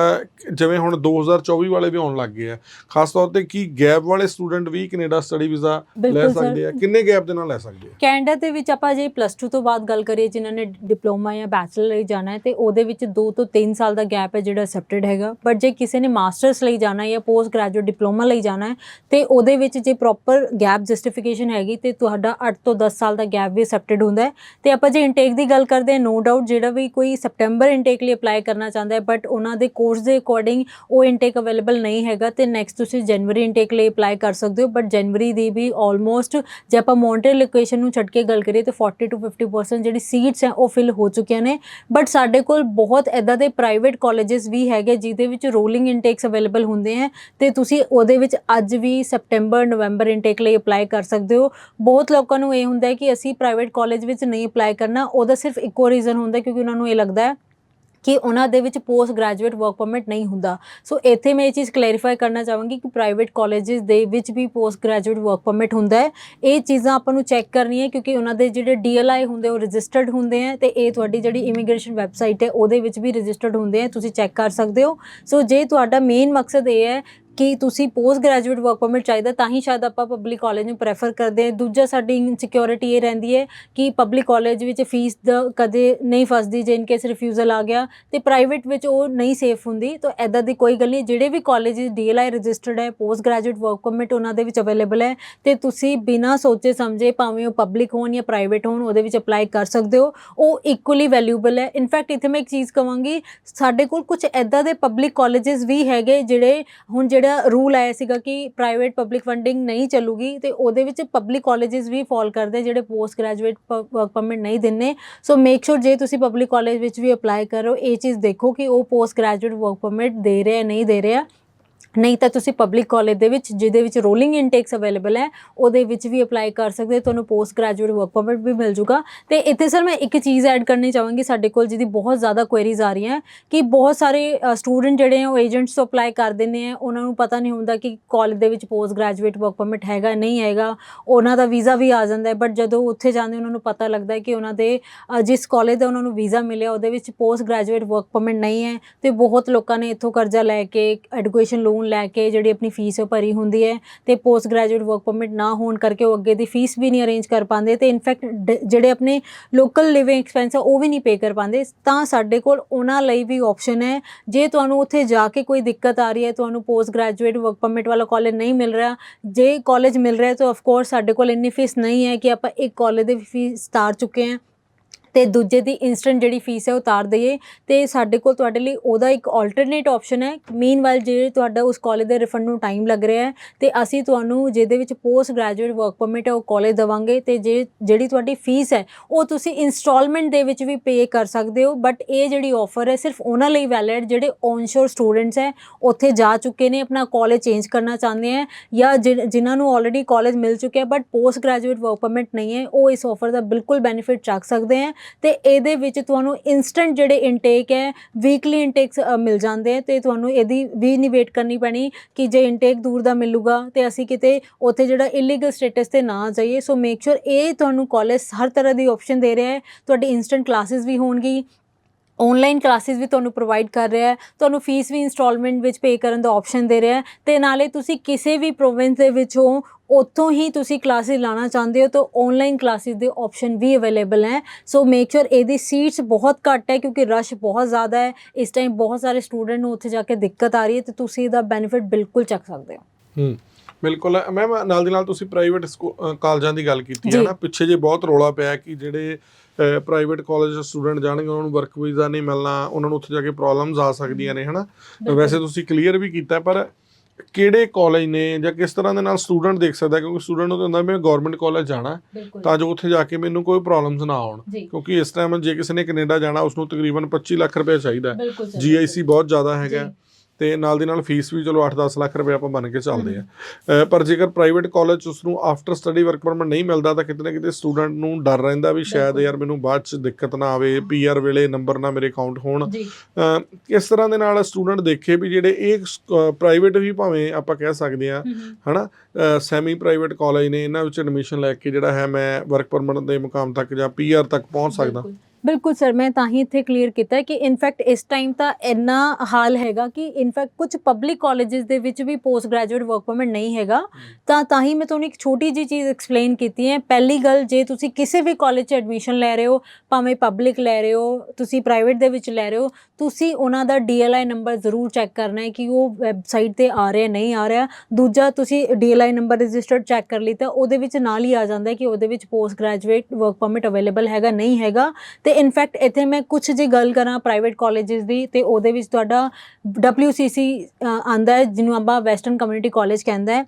ਜਿਵੇਂ ਹੁਣ 2024 ਵਾਲੇ ਵੀ ਆਉਣ ਲੱਗ ਗਏ ਆ। ਖਾਸ ਤੌਰ ਤੇ ਕੀ ਗੈਪ ਵਾਲੇ ਸਟੂਡੈਂਟ ਵੀ ਕੈਨੇਡਾ ਸਟੱਡੀ ਵੀਜ਼ਾ ਲੈ ਸਕਦੇ ਆ? ਕਿੰਨੇ ਗੈਪ ਦੇ ਨਾਲ ਲੈ ਸਕਦੇ ਆ? ਕੈਨੇਡਾ ਦੇ ਵਿੱਚ ਆਪਾਂ ਜੇ ਪਲੱਸ 2 ਤੋਂ ਬਾਅਦ ਗੱਲ ਕਰੀਏ ਜਿਨ੍ਹਾਂ ਨੇ ਡਿਪਲੋਮਾ ਜਾਂ ਬੈਚਲਰ ਲਈ ਜਾਣਾ ਹੈ ਤੇ ਉਹਦੇ ਵਿੱਚ 2 ਤੋਂ 3 ਸਾਲ ਦਾ ਗੈਪ ਹੈ ਜਿਹੜਾ ਅਸੈਪਟਡ ਹੈਗਾ। ਬਟ ਜੇ ਕਿਸੇ ਨੇ ਮਾਸਟਰਸ ਲਈ ਜਾਣਾ ਹੈ ਜਾਂ ਪੋਸਟ ਗ੍ਰੈਜੂਏਟ ਡਿਪਲੋਮਾ ਲਈ ਜਾਣਾ ਹੈ ਤੇ ਉਹਦੇ ਵਿੱਚ ਜੇ ਪ੍ਰੋਪਰ ਗੈਪ ਜਸਟੀਫਿਕੇਸ਼ਨ ਹੈਗੀ ਤੇ ਤੁਹਾਡਾ 8 ਤੋਂ 10 ਸਾਲ ਦਾ ਗੈਪ ਵੀ ਅਸੈਪਟਡ ਹੁੰਦਾ ਹੈ। ਤੇ ਆਪਾਂ ਜੇ ਇਨਟੇਕ ਦੀ ਗੱਲ ਕਰਦੇ ਹਾਂ ਨੋ ਡਾਊਟ ਜਿਹੜਾ ਵੀ ਕੋਈ ਸਪਟੈਂਬਰ ਇਨਟੇਕ ਲਈ ਅਪਲਾਈ ਕਰਨਾ ਚਾਹੁੰਦਾ ਹੈ ਬਟ ਉਹਨਾਂ ਦੇ ਕੋਰਸ ਦੇ ਅਕੋਰਡਿੰਗ ਉਹ ਇਨਟੇਕ ਅਵੇਲੇਬਲ ਨਹੀਂ ਹੈਗਾ ਤੇ ਨੈਕਸਟ ਤੁਸੀਂ ਜਨਵਰੀ ਇਨਟੇਕ ਲਈ ਅਪਲਾਈ ਕਰ ਸਕਦੇ ਹੋ ਬਟ ਜਨਵਰੀ ਦੀ ਵੀ ਆਲਮੋਸਟ ਜੇ ਆਪਾਂ ਮੌਂਟਰੀਅਲ ਲੋਕੇਸ਼ਨ ਨੂੰ ਛੱਡ ਕੇ ਗੱਲ ਕਰੀਏ ਤਾਂ 40 ਤੋਂ 50% ਜਿਹੜੀ ਸੀਟਸ ਹੈ ਉਹ ਫਿਲ ਹੋ ਚੁੱਕੀਆਂ ਨੇ। ਬਟ ਸਾਡੇ ਕੋਲ ਬਹੁਤ ਐਦਾਂ ਦੇ ਪ੍ਰਾਈਵੇਟ ਕਾਲਜਸ ਵੀ ਹੈਗੇ ਜਿਹਦੇ ਵਿੱਚ ਰੋਲਿੰਗ ਇਨਟੇਕਸ ਅਵੇਲੇਬਲ ਹੁੰਦੇ ਹੈ ਤੇ ਤੁਸੀਂ ਉਹਦੇ ਵਿੱਚ ਅੱਜ ਵੀ ਸਪਟੈਂਬਰ ਨਵੰਬਰ ਇਨਟੇਕ ਲਈ ਅਪਲਾਈ ਕਰ ਸਕਦੇ ਹੋ। ਬਹੁਤ ਲੋਕਾਂ ਨੂੰ ਇਹ ਹੁੰਦਾ ਹੈ ਕਿ ਅਸੀਂ ਪ੍ਰਾਈਵੇਟ ਕਾਲਜ ਵਿੱਚ ਨਹੀਂ ਅਪਲਾਈ ਕਰਨਾ, ਉਹਦਾ ਸਿਰਫ ਇੱਕੋ ਰੀਜ਼ਨ ਹੁੰਦਾ ਕਿਉਂਕਿ ਉਹਨਾਂ ਨੂੰ ਇਹ ਲੱਗਦਾ ਹੈ ਕਿ ਉਹਨਾਂ ਦੇ ਵਿੱਚ ਪੋਸਟ ਗ੍ਰੈਜੂਏਟ ਵਰਕ ਪਰਮਿਟ ਨਹੀਂ ਹੁੰਦਾ। ਸੋ ਇੱਥੇ ਮੈਂ ਇਹ ਚੀਜ਼ ਕਲੈਰੀਫਾਈ ਕਰਨਾ ਚਾਹਾਂਗੀ ਕਿ ਪ੍ਰਾਈਵੇਟ ਕਾਲਜਸ ਦੇ ਵਿੱਚ ਵੀ ਪੋਸਟ ਗ੍ਰੈਜੂਏਟ ਵਰਕ ਪਰਮਿਟ ਹੁੰਦਾ ਹੈ। ਇਹ ਚੀਜ਼ਾਂ ਆਪਾਂ ਨੂੰ ਚੈੱਕ ਕਰਨੀਆਂ ਕਿਉਂਕਿ ਉਹਨਾਂ ਦੇ ਜਿਹੜੇ ਡੀਐਲਆਈ ਹੁੰਦੇ ਉਹ ਰਜਿਸਟਰਡ ਹੁੰਦੇ ਆ ਤੇ ਇਹ ਤੁਹਾਡੀ ਜਿਹੜੀ ਇਮੀਗ੍ਰੇਸ਼ਨ ਵੈਬਸਾਈਟ ਹੈ, ਉਹਦੇ ਵਿੱਚ ਵੀ ਰਜਿਸਟਰਡ ਹੁੰਦੇ ਆ। ਤੁਸੀਂ ਚੈੱਕ ਕਰ ਸਕਦੇ ਹੋ। ਸੋ ਜੇ ਤੁਹਾਡਾ ਮੇਨ ਮਕਸਦ ਇਹ ਹੈ ਕਿ ਤੁਸੀਂ ਪੋਸਟ ਗ੍ਰੈਜੂਏਟ ਵਰਕ ਪਰਮਿਟ ਚਾਹੀਦਾ, ਤਾਂ ਹੀ ਸ਼ਾਇਦ ਆਪਾਂ ਪਬਲਿਕ ਕਾਲਜ ਨੂੰ ਪ੍ਰੈਫਰ ਕਰਦੇ ਹਾਂ। ਦੂਜਾ ਸਾਡੀ ਇਨਸਿਕਿਉਰਿਟੀ ਇਹ ਰਹਿੰਦੀ ਹੈ ਕਿ ਪਬਲਿਕ ਕਾਲਜ ਵਿੱਚ ਫੀਸ ਦਾ ਕਦੇ ਨਹੀਂ ਫਸਦੀ, ਜੇ ਇਨ ਕੇਸ ਰਿਫਿਊਜ਼ਲ ਆ ਗਿਆ ਤੇ ਪ੍ਰਾਈਵੇਟ ਵਿੱਚ ਉਹ ਨਹੀਂ ਸੇਫ ਹੁੰਦੀ। ਤਾਂ ਐਦਾਂ ਦੀ ਕੋਈ ਗੱਲ ਨਹੀਂ, ਜਿਹੜੇ ਵੀ ਕਾਲਜ ਡੀਐਲਆਈ ਰਜਿਸਟਰਡ ਹੈ ਪੋਸਟ ਗ੍ਰੈਜੂਏਟ ਵਰਕ ਪਰਮਿਟ ਉਹਨਾਂ ਦੇ ਵਿੱਚ ਅਵੇਲੇਬਲ ਹੈ ਤੇ ਤੁਸੀਂ ਬਿਨਾਂ ਸੋਚੇ ਸਮਝੇ ਭਾਵੇਂ ਉਹ ਪਬਲਿਕ ਹੋਣ ਜਾਂ ਪ੍ਰਾਈਵੇਟ ਹੋਣ, ਉਹਦੇ ਵਿੱਚ ਅਪਲਾਈ ਕਰ ਸਕਦੇ ਹੋ। ਉਹ ਇਕੁਅਲੀ ਵੈਲਿਊਬਲ ਹੈ। ਇਨਫੈਕਟ ਇੱਥੇ ਮੈਂ ਇੱਕ ਚੀਜ਼ ਕਵਾਂਗੀ, ਸਾਡੇ ਕੋਲ ਕੁਝ ਐਦਾਂ ਦੇ ਪਬਲਿਕ ਕਾਲਜਸ ਵੀ ਹੈਗੇ ਜਿਹੜੇ ਹੁਣ ਜਿਹੜੇ ਰੂਲ ਆਇਆ ਸੀਗਾ ਕਿ ਪ੍ਰਾਈਵੇਟ ਪਬਲਿਕ ਫੰਡਿੰਗ ਨਹੀਂ ਚੱਲੂਗੀ ਤੇ ਉਹਦੇ ਵਿੱਚ ਪਬਲਿਕ ਕਾਲਜਸ ਵੀ ਫਾਲ ਕਰਦੇ ਜਿਹੜੇ ਪੋਸਟ ਗ੍ਰੈਜੂਏਟ ਵਰਕ ਪਰਮਿਟ ਨਹੀਂ ਦਿੰਨੇ ਸੋ ਮੇਕ ਸ਼ੋਰ ਜੇ ਤੁਸੀਂ ਪਬਲਿਕ ਕਾਲਜ ਵਿੱਚ ਵੀ ਅਪਲਾਈ ਕਰੋ ਇਹ ਚੀਜ਼ ਦੇਖੋ ਕਿ ਉਹ ਪੋਸਟ ਗ੍ਰੈਜੂਏਟ ਵਰਕ ਪਰਮਿਟ ਦੇ ਰਿਹਾ ਨਹੀਂ ਦੇ ਰਿਹਾ ਨਹੀਂ ਤਾਂ ਤੁਸੀਂ ਪਬਲਿਕ ਕਾਲਜ ਦੇ ਵਿੱਚ, ਜਿਹਦੇ ਵਿੱਚ ਰੋਲਿੰਗ ਇਨਟੇਕਸ ਅਵੇਲੇਬਲ ਹੈ, ਉਹਦੇ ਵਿੱਚ ਵੀ ਅਪਲਾਈ ਕਰ ਸਕਦੇ ਹੋ। ਤੁਹਾਨੂੰ ਪੋਸਟ ਗ੍ਰੈਜੂਏਟ ਵਰਕ ਪਰਮਿਟ ਵੀ ਮਿਲ ਜੂਗਾ। ਤੇ ਇੱਥੇ ਸਰ ਮੈਂ ਇੱਕ ਚੀਜ਼ ਐਡ ਕਰਨੀ ਚਾਹਾਂਗੀ ਸਾਡੇ ਕੋਲ, ਜਿਹਦੀ ਬਹੁਤ ਜ਼ਿਆਦਾ ਕੁਐਰੀਜ਼ ਆ ਰਹੀਆਂ, ਕਿ ਬਹੁਤ ਸਾਰੇ ਸਟੂਡੈਂਟ ਜਿਹੜੇ ਆ, ਉਹ ਏਜੰਟਸ ਤੋਂ ਅਪਲਾਈ ਕਰ ਦਿੰਦੇ ਆ। ਉਹਨਾਂ ਨੂੰ ਪਤਾ ਨਹੀਂ ਹੁੰਦਾ ਕਿ ਕਾਲਜ ਦੇ ਵਿੱਚ ਪੋਸਟ ਗ੍ਰੈਜੂਏਟ ਵਰਕ ਪਰਮਿਟ ਹੈਗਾ, ਨਹੀਂ ਹੈਗਾ। ਉਹਨਾਂ ਦਾ ਵੀਜ਼ਾ ਵੀ ਆ ਜਾਂਦਾ ਹੈ ਬਟ ਜਦੋਂ ਉੱਥੇ ਜਾਂਦੇ ਉਹਨਾਂ ਨੂੰ ਪਤਾ ਲੱਗਦਾ ਹੈ ਕਿ ਉਹਨਾਂ ਦੇ ਜਿਸ ਕਾਲਜ ਦਾ ਉਹਨਾਂ ਨੂੰ ਵੀਜ਼ਾ ਮਿਲਿਆ, ਉਹਦੇ ਵਿੱਚ ਪੋਸਟ ਗ੍ਰੈਜੂਏਟ ਵਰਕ ਪਰਮਿਟ ਨਹੀਂ ਹੈ। ਤੇ ਬਹੁਤ ਲੋਕਾਂ ਨੇ ਇੱਥੋਂ ਕਰਜ਼ਾ ਲੈ ਕੇ ਐਜੂਕੇਸ਼ਨ ਲੋਨ ਲੈ ਕੇ ਜਿਹੜੀ ਆਪਣੀ ਫੀਸ ਉਹ ਭਰੀ ਹੁੰਦੀ ਹੈ ਤੇ ਪੋਸਟ ਗ੍ਰੈਜੂਏਟ ਵਰਕ ਪਰਮਿਟ ਨਾ ਹੋਣ ਕਰਕੇ ਉਹ ਅੱਗੇ ਦੀ ਫੀਸ ਵੀ ਨਹੀਂ ਅਰੇਂਜ ਕਰ ਪਾਉਂਦੇ ਤੇ ਇਨਫੈਕਟ ਜਿਹੜੇ ਆਪਣੇ ਲੋਕਲ ਲਿਵਿੰਗ ਐਕਸਪੈਂਸ ਆ, ਉਹ ਵੀ ਨਹੀਂ ਪੇ ਕਰ ਪਾਉਂਦੇ। ਤਾਂ ਸਾਡੇ ਕੋਲ ਉਹਨਾਂ ਲਈ ਵੀ ਆਪਸ਼ਨ ਹੈ। ਜੇ ਤੁਹਾਨੂੰ ਉੱਥੇ ਜਾ ਕੇ ਕੋਈ ਦਿੱਕਤ ਆ ਰਹੀ ਹੈ, ਤੁਹਾਨੂੰ ਪੋਸਟ ਗ੍ਰੈਜੂਏਟ ਵਰਕ ਪਰਮਿਟ ਵਾਲਾ ਕਾਲਜ ਨਹੀਂ ਮਿਲ ਰਿਹਾ, ਜੇ ਕਾਲਜ ਮਿਲ ਰਿਹਾ ਤਾਂ ਆਫ ਕੋਰਸ ਸਾਡੇ ਕੋਲ ਇੰਨੀ ਫੀਸ ਨਹੀਂ ਹੈ ਕਿ ਆਪਾਂ ਇੱਕ ਕਾਲਜ ਦੀ ਫੀਸ ਤਾਰ ਚੁੱਕੇ ਹਾਂ। ਤੇ ਦੂਜੇ ਦੀ ਇਨਸਟੈਂਟ ਜਿਹੜੀ ਫੀਸ ਹੈ ਉਹ ਉਤਾਰ ਦਈਏ ਤੇ ਸਾਡੇ ਕੋਲ ਤੁਹਾਡੇ ਲਈ ਉਹਦਾ ਇੱਕ ਆਲਟਰਨੇਟ ਆਪਸ਼ਨ ਹੈ। ਮੀਨਵਾਈਲ ਜੇ ਤੁਹਾਡਾ ਉਸ ਕਾਲਜ ਦੇ ਰਿਫੰਡ ਨੂੰ ਟਾਈਮ ਲੱਗ ਰਿਹਾ ਹੈ, ਤੇ ਅਸੀਂ ਤੁਹਾਨੂੰ ਜਿਹਦੇ ਵਿੱਚ ਪੋਸਟ ਗ੍ਰੈਜੂਏਟ ਵਰਕ ਪਰਮਿਟ ਹੈ, ਉਹ ਕਾਲਜ ਦਵਾਂਗੇ ਤੇ ਜੇ ਜਿਹੜੀ ਤੁਹਾਡੀ ਫੀਸ ਹੈ, ਉਹ ਤੁਸੀਂ ਇਨਸਟਾਲਮੈਂਟ ਦੇ ਵਿੱਚ ਵੀ ਪੇ ਕਰ ਸਕਦੇ ਹੋ। ਬਟ ਇਹ ਜਿਹੜੀ ਆਫਰ ਹੈ, ਸਿਰਫ ਉਹਨਾਂ ਲਈ ਵੈਲਿਡ ਜਿਹੜੇ ਔਨਸ਼ੋਰ ਸਟੂਡੈਂਟਸ ਹੈ, ਉੱਥੇ ਜਾ ਚੁੱਕੇ ਨੇ, ਆਪਣਾ ਕਾਲਜ ਚੇਂਜ ਕਰਨਾ ਚਾਹੁੰਦੇ ਹੈ ਜਾਂ ਜਿਨ- ਜਿਨ੍ਹਾਂ ਨੂੰ ਆਲਰੇਡੀ ਕਾਲਜ ਮਿਲ ਚੁੱਕਿਆ but post graduate work permit ਨਹੀਂ ਹੈ, ਉਹ ਇਸ ਆਫਰ ਦਾ ਬਿਲਕੁਲ ਬੈਨੀਫਿਟ ਚੱਕ ਸਕਦੇ ਹੈ। ਤੇ ਇਹਦੇ ਵਿੱਚ ਤੁਹਾਨੂੰ ਇਨਸਟੈਂਟ ਜਿਹੜੇ ਇਨਟੇਕ ਹੈ ਵੀਕਲੀ ਇਨਟੇਕਸ ਮਿਲ ਜਾਂਦੇ ਹੈ ਤੇ ਤੁਹਾਨੂੰ ਇਹਦੀ ਵੀ ਨਹੀਂ ਵੇਟ ਕਰਨੀ ਪੈਣੀ ਕਿ ਜੇ ਇਨਟੇਕ ਦੂਰ ਦਾ ਮਿਲੂਗਾ ਤੇ ਅਸੀਂ ਕਿਤੇ ਉੱਥੇ ਜਿਹੜਾ ਇਲੀਗਲ ਸਟੇਟਸ ਤੇ ਨਾ ਜਾਈਏ। ਸੋ ਮੇਕ ਸ਼ੋਰ ਇਹ ਤੁਹਾਨੂੰ ਕਾਲਜ ਹਰ ਤਰ੍ਹਾਂ ਦੀ ਆਪਸ਼ਨ ਦੇ ਰਿਹਾ ਹੈ। ਤੁਹਾਡੀ ਇਨਸਟੈਂਟ ਕਲਾਸਿਸ ਵੀ ਹੋਣਗੀ। ਆਨਲਾਈਨ ਕਲਾਸਿਸ ਵੀ ਤੁਹਾਨੂੰ ਪ੍ਰੋਵਾਈਡ ਕਰ ਰਿਹਾ ਹੈ। ਤੁਹਾਨੂੰ ਫੀਸ ਵੀ ਇਨਸਟਾਲਮੈਂਟ ਵਿੱਚ ਪੇ ਕਰਨ ਦਾ ਆਪਸ਼ਨ ਦੇ ਰਿਹਾ ਹੈ। ਤੇ ਨਾਲੇ ਤੁਸੀਂ ਕਿਸੇ ਵੀ ਪ੍ਰੋਵਿੰਸ ਦੇ ਵਿੱਚ ਹੋ ਉੱਥੋਂ ਹੀ ਤੁਸੀਂ ਕਲਾਸਿਸ ਲਾਣਾ ਚਾਹੁੰਦੇ ਹੋ ਤਾਂ ਆਨਲਾਈਨ ਕਲਾਸਿਸ ਦੇ ਆਪਸ਼ਨ ਵੀ ਅਵੇਲੇਬਲ ਹੈ। ਸੋ ਮੇਕ ਸ਼ੋਰ ਇਹਦੀ ਸੀਟਸ ਬਹੁਤ ਘੱਟ ਹੈ ਕਿਉਂਕਿ ਰਸ਼ ਬਹੁਤ ਜ਼ਿਆਦਾ ਹੈ। ਇਸ ਟਾਈਮ ਬਹੁਤ ਸਾਰੇ ਸਟੂਡੈਂਟ ਨੂੰ ਉੱਥੇ ਜਾ ਕੇ ਦਿੱਕਤ ਆ ਰਹੀ ਹੈ ਤੇ ਤੁਸੀਂ ਇਹਦਾ ਬੈਨੀਫਿਟ ਬਿਲਕੁਲ ਚੱਕ ਸਕਦੇ ਹੋ। ਹੂੰ ਬਿਲਕੁਲ ਮੈਮ ਨਾਲ ਦੀ ਨਾਲ ਤੁਸੀਂ ਪ੍ਰਾਈਵੇਟ ਕਾਲਜਾਂ ਦੀ ਗੱਲ ਕੀਤੀ ਹੈ। ਨਾ ਪਿੱਛੇ ਜੇ ਬਹੁਤ ਰੋਲਾ ਪਿਆ ਕਿ ਜਿਹੜੇ ਪ੍ਰਾਈਵੇਟ ਕਾਲਜ ਸਟੂਡੈਂਟ ਜਾਣਗੇ ਉਹਨਾਂ ਨੂੰ ਵਰਕ ਵੀਜ਼ਾ ਨਹੀਂ ਮਿਲਣਾ ਉਹਨਾਂ ਨੂੰ ਉੱਥੇ ਜਾ ਕੇ ਪ੍ਰੋਬਲਮਸ ਆ ਸਕਦੀਆਂ ਨੇ ਹਨਾ? ਵੈਸੇ ਤੁਸੀਂ ਕਲੀਅਰ ਵੀ ਕੀਤਾ ਪਰ ਕਿਹੜੇ ਕਾਲਜ ਨੇ ਜਾਂ ਕਿਸ ਤਰ੍ਹਾਂ ਦੇ ਨਾਲ ਸਟੂਡੈਂਟ ਦੇਖ ਸਕਦਾ? ਕਿਉਂਕਿ ਸਟੂਡੈਂਟ ਨੂੰ ਤਾਂ ਹੁੰਦਾ ਮੈਂ ਗਵਰਨਮੈਂਟ ਕਾਲਜ ਜਾਣਾ ਤਾਂ ਜੋ ਉੱਥੇ ਜਾ ਕੇ ਮੈਨੂੰ ਕੋਈ ਪ੍ਰੋਬਲਮਸ ਨਾ ਆਉਣ। ਕਿਉਂਕਿ ਇਸ ਟਾਈਮ ਜੇ ਕਿਸੇ ਨੇ ਕੈਨੇਡਾ ਜਾਣਾ ਉਸ ਨੂੰ ਤਕਰੀਬਨ 25 ਲੱਖ ਰੁਪਏ ਚਾਹੀਦਾ ਜੀਆਈਸੀ ਬਹੁਤ ਜ਼ਿਆਦਾ ਹੈਗਾ। ਤੇ ਨਾਲ ਦੀ ਨਾਲ ਫੀਸ ਵੀ ਚਲੋ 8-10 ਲੱਖ ਰੁਪਏ ਆਪਾਂ ਬਣ ਕੇ ਚੱਲਦੇ ਆ। ਪਰ ਜੇਕਰ ਪ੍ਰਾਈਵੇਟ ਕਾਲਜ ਉਸ ਨੂੰ ਆਫਟਰ ਸਟੱਡੀ ਵਰਕ ਪਰਮਿਟ ਨਹੀਂ ਮਿਲਦਾ ਤਾਂ ਕਿਤੇ ਨਾ ਕਿਤੇ ਸਟੂਡੈਂਟ ਨੂੰ ਡਰ ਰਹਿੰਦਾ ਵੀ ਸ਼ਾਇਦ। ਯਾਰ ਮੈਨੂੰ ਬਾਅਦ ਚ ਦਿੱਕਤ ਨਾ ਆਵੇ ਪੀਆਰ ਵੇਲੇ ਨੰਬਰ ਨਾ ਮੇਰੇ ਅਕਾਊਂਟ ਹੋਣ। ਇਸ ਤਰ੍ਹਾਂ ਦੇ ਨਾਲ ਸਟੂਡੈਂਟ ਦੇਖੇ ਵੀ ਜਿਹੜੇ ਇਹ ਪ੍ਰਾਈਵੇਟ ਵੀ ਭਾਵੇਂ ਆਪਾਂ ਕਹਿ ਸਕਦੇ ਆ। ਹਨਾ? ਸੈਮੀ ਪ੍ਰਾਈਵੇਟ ਕਾਲਜ ਨੇ ਇਹਨਾਂ ਵਿੱਚ ਐਡਮਿਸ਼ਨ ਲੈ ਕੇ ਜਿਹੜਾ ਹੈ ਮੈਂ ਵਰਕ ਪਰਮਿਟ ਦੇ ਮੁਕਾਮ ਤੱਕ ਜਾਂ ਪੀਆਰ ਤੱਕ ਪਹੁੰਚ ਸਕਦਾ। ਬਿਲਕੁਲ। ਸਰ, ਮੈਂ ਤਾਂ ਹੀ ਇੱਥੇ ਕਲੀਅਰ ਕੀਤਾ ਕਿ ਇਨਫੈਕਟ ਇਸ ਟਾਈਮ ਤਾਂ ਇੰਨਾ ਹਾਲ ਹੈਗਾ ਕਿ ਇਨਫੈਕਟ ਕੁਝ ਪਬਲਿਕ ਕਾਲਜਸ ਦੇ ਵਿੱਚ ਵੀ ਪੋਸਟ ਗ੍ਰੈਜੂਏਟ ਵਰਕ ਪਰਮਿਟ ਨਹੀਂ ਹੈਗਾ। ਤਾਂ ਤਾਂ ਹੀ ਮੈਂ ਤੁਹਾਨੂੰ ਇੱਕ ਛੋਟੀ ਜੀ ਚੀਜ਼ ਐਕਸਪਲੇਨ ਕੀਤੀ ਹੈ। ਪਹਿਲੀ ਗੱਲ, ਜੇ ਤੁਸੀਂ ਕਿਸੇ ਵੀ ਕਾਲਜ 'ਚ ਐਡਮਿਸ਼ਨ ਲੈ ਰਹੇ ਹੋ, ਭਾਵੇਂ ਪਬਲਿਕ ਲੈ ਰਹੇ ਹੋ, ਤੁਸੀਂ ਪ੍ਰਾਈਵੇਟ ਦੇ ਵਿੱਚ ਲੈ ਰਹੇ ਹੋ, ਤੁਸੀਂ ਉਹਨਾਂ ਦਾ ਡੀਐਲਆਈ ਨੰਬਰ ਜ਼ਰੂਰ ਚੈੱਕ ਕਰਨਾ ਹੈ ਕਿ ਉਹ ਵੈਬਸਾਈਟ ਤੇ ਆ ਰਿਹਾ, ਨਹੀਂ ਆ ਰਿਹਾ। ਦੂਜਾ, ਤੁਸੀਂ ਡੀਐਲਆਈ ਨੰਬਰ ਰਜਿਸਟਰਡ ਚੈੱਕ ਕਰ ਲਈ ਤਾਂ ਉਹਦੇ ਵਿੱਚ ਨਾਲ ਹੀ ਆ ਜਾਂਦਾ ਹੈ ਕਿ ਉਹਦੇ ਵਿੱਚ post graduate work permit available ਹੈਗਾ, ਨਹੀਂ ਹੈਗਾ। ਤੇ ਇਨਫੈਕਟ ਇੱਥੇ ਮੈਂ ਕੁਝ ਜੇ ਗੱਲ ਕਰਾਂ ਪ੍ਰਾਈਵੇਟ ਕਾਲਜਸ ਦੀ, ਤੇ ਉਹਦੇ ਵਿੱਚ ਤੁਹਾਡਾ WCC ਆਂਦਾ ਹੈ, ਜਿਹਨੂੰ ਆਪਾਂ ਵੈਸਟਰਨ ਕਮਿਊਨਿਟੀ ਕਾਲਜ ਕਹਿੰਦਾ ਹੈ।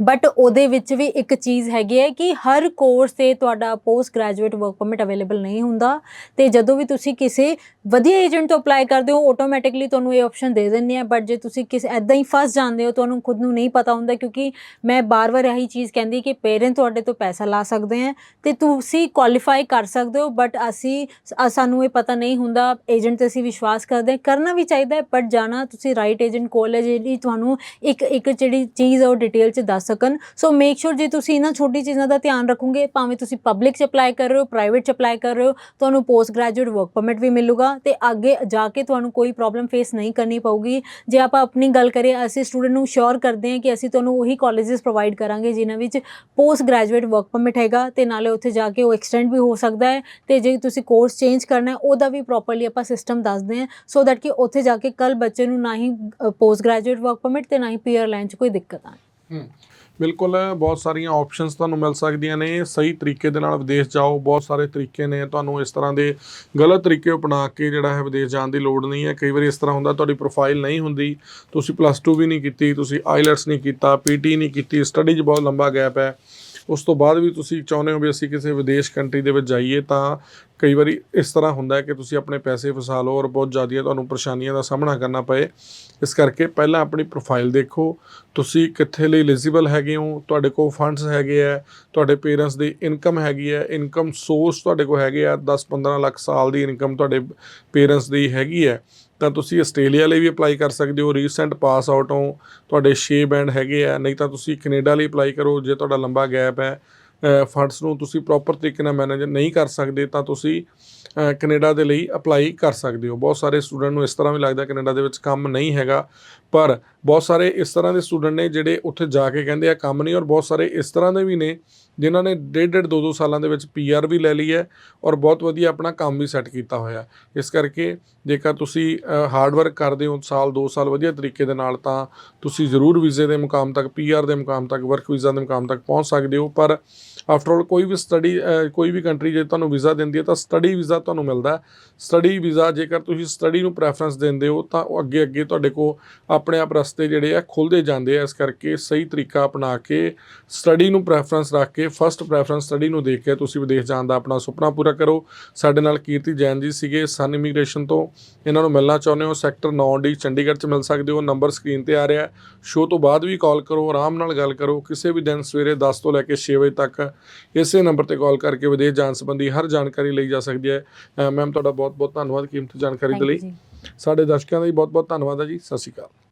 ਬਟ ਉਹਦੇ ਵਿੱਚ ਵੀ ਇੱਕ ਚੀਜ਼ ਹੈਗੀ ਹੈ ਕਿ ਹਰ ਕੋਰਸ ਤੇ ਤੁਹਾਡਾ post graduate work permit available ਨਹੀਂ ਹੁੰਦਾ ਤੇ ਜਦੋਂ ਵੀ ਤੁਸੀਂ ਕਿਸੇ ਵਧੀਆ ਏਜੰਟ ਤੋਂ ਅਪਲਾਈ ਕਰਦੇ ਹੋ ਆਟੋਮੈਟਿਕਲੀ ਤੁਹਾਨੂੰ ਇਹ ਆਪਸ਼ਨ ਦੇ ਦਿੰਦੇ ਆ। ਬਟ ਜੇ ਤੁਸੀਂ ਕਿਸੇ ਐਦਾਂ ਹੀ ਫਸ ਜਾਂਦੇ ਹੋ, ਤੁਹਾਨੂੰ ਖੁਦ ਨੂੰ ਨਹੀਂ ਪਤਾ ਹੁੰਦਾ ਕਿਉਂਕਿ ਮੈਂ ਬਾਰ-ਬਾਰ ਇਹੀ ਚੀਜ਼ ਕਹਿੰਦੀ ਕਿ ਪੇਰੈਂਟ ਤੁਹਾਡੇ ਤੋਂ ਪੈਸਾ ਲਾ ਸਕਦੇ ਆ ਤੇ ਤੁਸੀਂ ਕੁਆਲੀਫਾਈ ਕਰ ਸਕਦੇ ਹੋ ਬਟ ਅਸੀਂ ਸਾਨੂੰ ਇਹ ਪਤਾ ਨਹੀਂ ਹੁੰਦਾ। ਏਜੰਟ ਤੇ ਅਸੀਂ ਵਿਸ਼ਵਾਸ ਕਰਦੇ ਹਾਂ, ਕਰਨਾ ਵੀ ਚਾਹੀਦਾ ਹੈ ਬਟ ਜਾਣਾ ਤੁਸੀਂ ਰਾਈਟ ਏਜੰਟ ਕੋਲ ਹੈ ਜਿਹੜੀ ਤੁਹਾਨੂੰ ਇੱਕ ਇੱਕ ਜਿਹੜੀ ਚੀਜ਼ ਹੈ ਉਹ ਡਿਟੇਲ ਚ ਦੱਸ ਸਕਣ। ਸੋ ਮੇਕ ਸ਼ੋਰ ਜੇ ਤੁਸੀਂ ਇਹਨਾਂ ਛੋਟੀ ਚੀਜ਼ਾਂ ਦਾ ਧਿਆਨ ਰੱਖੋਗੇ, ਭਾਵੇਂ ਤੁਸੀਂ ਪਬਲਿਕ ਚ ਅਪਲਾਈ ਕਰ ਰਹੇ ਹੋ ਪ੍ਰਾਈਵੇਟ ਚ ਅਪਲਾਈ ਕਰ ਰਹੇ ਹੋ, ਤੁਹਾਨੂੰ ਪੋਸਟ ਗ੍ਰੈਜੂਏਟ ਵਰਕ ਪਰਮਿਟ ਵੀ ਮਿਲੂਗਾ ਤੇ ਅੱਗੇ ਜਾ ਕੇ ਤੁਹਾਨੂੰ ਕੋਈ ਪ੍ਰੋਬਲਮ ਫੇਸ ਨਹੀਂ ਕਰਨੀ ਪਊਗੀ। ਜੇ ਆਪਾਂ ਆਪਣੀ ਗੱਲ ਕਰੀਏ, ਅਸੀਂ ਸਟੂਡੈਂਟ ਨੂੰ ਸ਼ੋਰ ਕਰਦੇ ਹਾਂ ਕਿ ਅਸੀਂ ਤੁਹਾਨੂੰ ਉਹੀ ਕਾਲਜਸ ਪ੍ਰੋਵਾਈਡ ਕਰਾਂਗੇ ਜਿਨ੍ਹਾਂ ਵਿੱਚ ਪੋਸਟ ਗ੍ਰੈਜੂਏਟ ਵਰਕ ਪਰਮਿਟ ਹੈਗਾ ਤੇ ਨਾਲੇ ਉੱਥੇ ਜਾ ਕੇ ਉਹ ਐਕਸਟੈਂਡ ਵੀ ਹੋ ਸਕਦਾ ਹੈ ਤੇ ਜੇ ਤੁਸੀਂ ਕੋਰਸ ਚੇਂਜ ਕਰਨਾ ਹੈ, ਉਹਦਾ ਵੀ ਪ੍ਰੋਪਰਲੀ ਆਪਾਂ ਸਿਸਟਮ ਦੱਸਦੇ ਹਾਂ ਸੋ ਦੈਟ ਕਿ ਉੱਥੇ ਜਾ ਕੇ ਕੱਲ ਬੱਚੇ ਨੂੰ ਨਾ ਹੀ ਪੋਸਟ ਗ੍ਰੈਜੂਏਟ ਵਰਕ ਪਰਮਿਟ ਤੇ ਨਾ ਹੀ ਪੀਅਰ ਲਾਈਨ 'ਚ ਕੋਈ ਦਿੱਕਤ ਆਏ ਬਿਲਕੁਲ, ਬਹੁਤ ਸਾਰੀਆਂ ਆਪਸ਼ਨਸ ਤੁਹਾਨੂੰ ਮਿਲ ਸਕਦੀਆਂ ਨੇ। ਸਹੀ ਤਰੀਕੇ ਦੇ ਨਾਲ ਵਿਦੇਸ਼ ਜਾਓ, ਬਹੁਤ ਸਾਰੇ ਤਰੀਕੇ ਨੇ। ਤੁਹਾਨੂੰ ਇਸ ਤਰ੍ਹਾਂ ਦੇ ਗਲਤ ਤਰੀਕੇ ਅਪਣਾ ਕੇ ਜਿਹੜਾ ਹੈ ਵਿਦੇਸ਼ ਜਾਣ ਦੀ ਲੋੜ ਨਹੀਂ ਹੈ। ਕਈ ਵਾਰੀ ਇਸ ਤਰ੍ਹਾਂ ਹੁੰਦਾ, ਤੁਹਾਡੀ ਪ੍ਰੋਫਾਈਲ ਨਹੀਂ ਹੁੰਦੀ। ਤੁਸੀਂ ਪਲੱਸ 2 ਵੀ ਨਹੀਂ ਕੀਤੀ, ਤੁਸੀਂ ਆਈਲੈਟਸ ਨਹੀਂ ਕੀਤਾ ਪੀਟੀ ਨਹੀਂ ਕੀਤੀ ਸਟੱਡੀ 'ਚ ਬਹੁਤ ਲੰਬਾ ਗੈਪ ਹੈ। ਉਸ ਤੋਂ ਬਾਅਦ ਵੀ ਤੁਸੀਂ ਚਾਹੁੰਦੇ ਹੋ ਵੀ ਅਸੀਂ ਕਿਸੇ ਵਿਦੇਸ਼ ਕੰਟਰੀ ਦੇ ਵਿੱਚ ਜਾਈਏ, ਤਾਂ ਕਈ ਵਾਰੀ ਇਸ ਤਰ੍ਹਾਂ ਹੁੰਦਾ ਹੈ ਕਿ ਤੁਸੀਂ ਆਪਣੇ ਪੈਸੇ ਫਸਾ ਲਓ ਔਰ ਬਹੁਤ ਜ਼ਿਆਦਾ ਤੁਹਾਨੂੰ ਪਰੇਸ਼ਾਨੀਆਂ ਦਾ ਸਾਹਮਣਾ ਕਰਨਾ ਪਏ। ਇਸ ਕਰਕੇ ਪਹਿਲਾਂ ਆਪਣੀ ਪ੍ਰੋਫਾਈਲ ਦੇਖੋ। ਤੁਸੀਂ ਕਿੱਥੇ ਲਈ ਐਲੀਜੀਬਲ ਹੈਗੇ ਹੋ? ਤੁਹਾਡੇ ਕੋਲ ਫੰਡਸ ਹੈਗੇ ਆ, ਤੁਹਾਡੇ ਪੇਰੈਂਟਸ ਦੀ ਇਨਕਮ ਹੈਗੀ ਹੈ ਇਨਕਮ ਸੋਰਸ ਤੁਹਾਡੇ ਕੋਲ ਹੈਗੇ ਆ 10-15 ਲੱਖ ਸਾਲ ਦੀ ਇਨਕਮ ਤੁਹਾਡੇ ਪੇਰੈਂਟਸ ਦੀ ਹੈਗੀ ਹੈ ਤਾਂ ਤੁਸੀਂ ਆਸਟ੍ਰੇਲੀਆ ਲਈ ਵੀ ਅਪਲਾਈ ਕਰ ਸਕਦੇ ਹੋ ਰੀਸੈਂਟ ਪਾਸ ਆਊਟ ਹੋ ਤੁਹਾਡੇ 6 ਬੈਂਡ ਹੈਗੇ ਆ ਨਹੀਂ ਤਾਂ ਤੁਸੀਂ ਕੈਨੇਡਾ ਲਈ ਅਪਲਾਈ ਕਰੋ ਜੇ ਤੁਹਾਡਾ ਲੰਬਾ ਗੈਪ ਹੈ ਫੰਡਸ ਨੂੰ ਤੁਸੀਂ ਪ੍ਰੋਪਰ ਤਰੀਕੇ ਨਾਲ ਮੈਨੇਜ ਨਹੀਂ ਕਰ ਸਕਦੇ ਤਾਂ ਤੁਸੀਂ ਅ, ਕੈਨੇਡਾ ਦੇ ਲਈ ਅਪਲਾਈ ਕਰ ਸਕਦੇ ਹੋ। ਬਹੁਤ ਸਾਰੇ ਸਟੂਡੈਂਟ ਨੂੰ ਇਸ ਤਰ੍ਹਾਂ ਵੀ ਲੱਗਦਾ ਕੈਨੇਡਾ ਦੇ ਵਿੱਚ ਕੰਮ ਨਹੀਂ ਹੈਗਾ ਪਰ ਬਹੁਤ ਸਾਰੇ ਇਸ ਤਰ੍ਹਾਂ ਦੇ ਸਟੂਡੈਂਟ ਨੇ ਜਿਹੜੇ ਉੱਥੇ ਜਾ ਕੇ ਕਹਿੰਦੇ ਆ ਕੰਮ ਨਹੀਂ ਔਰ ਬਹੁਤ ਸਾਰੇ ਇਸ ਤਰ੍ਹਾਂ ਦੇ ਵੀ ਨੇ ਜਿਨ੍ਹਾਂ ਨੇ ਡੇਢ ਡੇਢ ਦੋ ਦੋ ਸਾਲਾਂ ਦੇ ਵਿੱਚ ਪੀਆਰ ਵੀ ਲੈ ਲਈ ਹੈ ਔਰ ਬਹੁਤ ਵਧੀਆ ਆਪਣਾ ਕੰਮ ਵੀ ਸੈੱਟ ਕੀਤਾ ਹੋਇਆ ਇਸ ਕਰਕੇ ਜੇਕਰ ਤੁਸੀਂ ਹਾਰਡ ਵਰਕ ਕਰਦੇ ਹੋ ਸਾਲ 2 ਸਾਲ ਵਧੀਆ ਤਰੀਕੇ ਦੇ ਨਾਲ ਤਾਂ ਤੁਸੀਂ ਜ਼ਰੂਰ ਵੀਜ਼ੇ ਦੇ ਮੁਕਾਮ ਤੱਕ ਪੀਆਰ ਦੇ ਮੁਕਾਮ ਤੱਕ ਵਰਕ ਵੀਜ਼ਾ ਦੇ ਮੁਕਾਮ ਤੱਕ ਪਹੁੰਚ ਸਕਦੇ ਹੋ। ਪਰ ਆਫਟਰ ਆਲ ਕੋਈ ਵੀ ਸਟੱਡੀ ਕੋਈ ਵੀ ਕੰਟਰੀ ਜੇ ਤੁਹਾਨੂੰ ਵੀਜ਼ਾ ਦਿੰਦੀ ਹੈ ਤਾਂ ਸਟੱਡੀ ਵੀਜ਼ਾ ਤੁਹਾਨੂੰ ਮਿਲਦਾ ਸਟੱਡੀ ਵੀਜ਼ਾ ਜੇਕਰ ਤੁਸੀਂ ਸਟੱਡੀ ਨੂੰ ਪ੍ਰੈਫਰੈਂਸ ਦਿੰਦੇ ਹੋ ਤਾਂ ਉਹ ਅੱਗੇ ਅੱਗੇ ਤੁਹਾਡੇ ਕੋਲ ਆਪਣੇ ਆਪ ਰਸਤੇ ਜਿਹੜੇ ਆ ਖੁੱਲਦੇ ਜਾਂਦੇ ਆ। ਇਸ ਕਰਕੇ ਸਹੀ ਤਰੀਕਾ ਅਪਣਾ ਕੇ ਸਟੱਡੀ ਨੂੰ ਪ੍ਰੈਫਰੈਂਸ ਰੱਖ ਕੇ ਫਸਟ ਪ੍ਰੈਫਰੈਂਸ ਸਟੱਡੀ ਨੂੰ ਦੇਖ ਕੇ ਤੁਸੀਂ ਵਿਦੇਸ਼ ਜਾਣ ਦਾ ਆਪਣਾ ਸੁਪਨਾ ਪੂਰਾ ਕਰੋ। ਸਾਡੇ ਨਾਲ ਕੀਰਤੀ ਜੈਨ ਜੀ ਸੀਗੇ ਸਨ ਇਮੀਗ੍ਰੇਸ਼ਨ ਤੋਂ। ਇਹਨਾਂ ਨੂੰ ਮਿਲਣਾ ਚਾਹੁੰਦੇ ਹੋ ਸੈਕਟਰ 9D ਚੰਡੀਗੜ੍ਹ 'ਚ ਮਿਲ ਸਕਦੇ ਹੋ। ਨੰਬਰ ਸਕਰੀਨ ਤੇ ਆ ਰਿਹਾ ਹੈ। ਸ਼ੋਅ ਤੋਂ ਬਾਅਦ ਵੀ ਕਾਲ ਕਰੋ, ਆਰਾਮ ਨਾਲ ਗੱਲ ਕਰੋ। ਕਿਸੇ ਵੀ ਦਿਨ ਸਵੇਰੇ 10 ਤੋਂ ਲੈ ਕੇ 6 ਵਜੇ ਤੱਕ ਇਸੇ ਨੰਬਰ ਤੇ ਕਾਲ ਕਰਕੇ ਵਿਦੇਸ਼ ਜਾਣ ਸੰਬੰਧੀ ਹਰ ਜਾਣਕਾਰੀ ਲਈ ਜਾ ਸਕਦੀ ਹੈ। ਮੈਮ ਤੁਹਾਡਾ ਬਹੁਤ ਬਹੁਤ ਧੰਨਵਾਦ ਕੀਮਤੀ ਜਾਣਕਾਰੀ ਦੇ ਲਈ। ਸਾਡੇ ਦਰਸ਼ਕਾਂ ਦਾ ਵੀ ਬਹੁਤ ਬਹੁਤ ਧੰਨਵਾਦ ਹੈ ਜੀ। ਸਤਿ ਸ਼੍ਰੀ ਅਕਾਲ।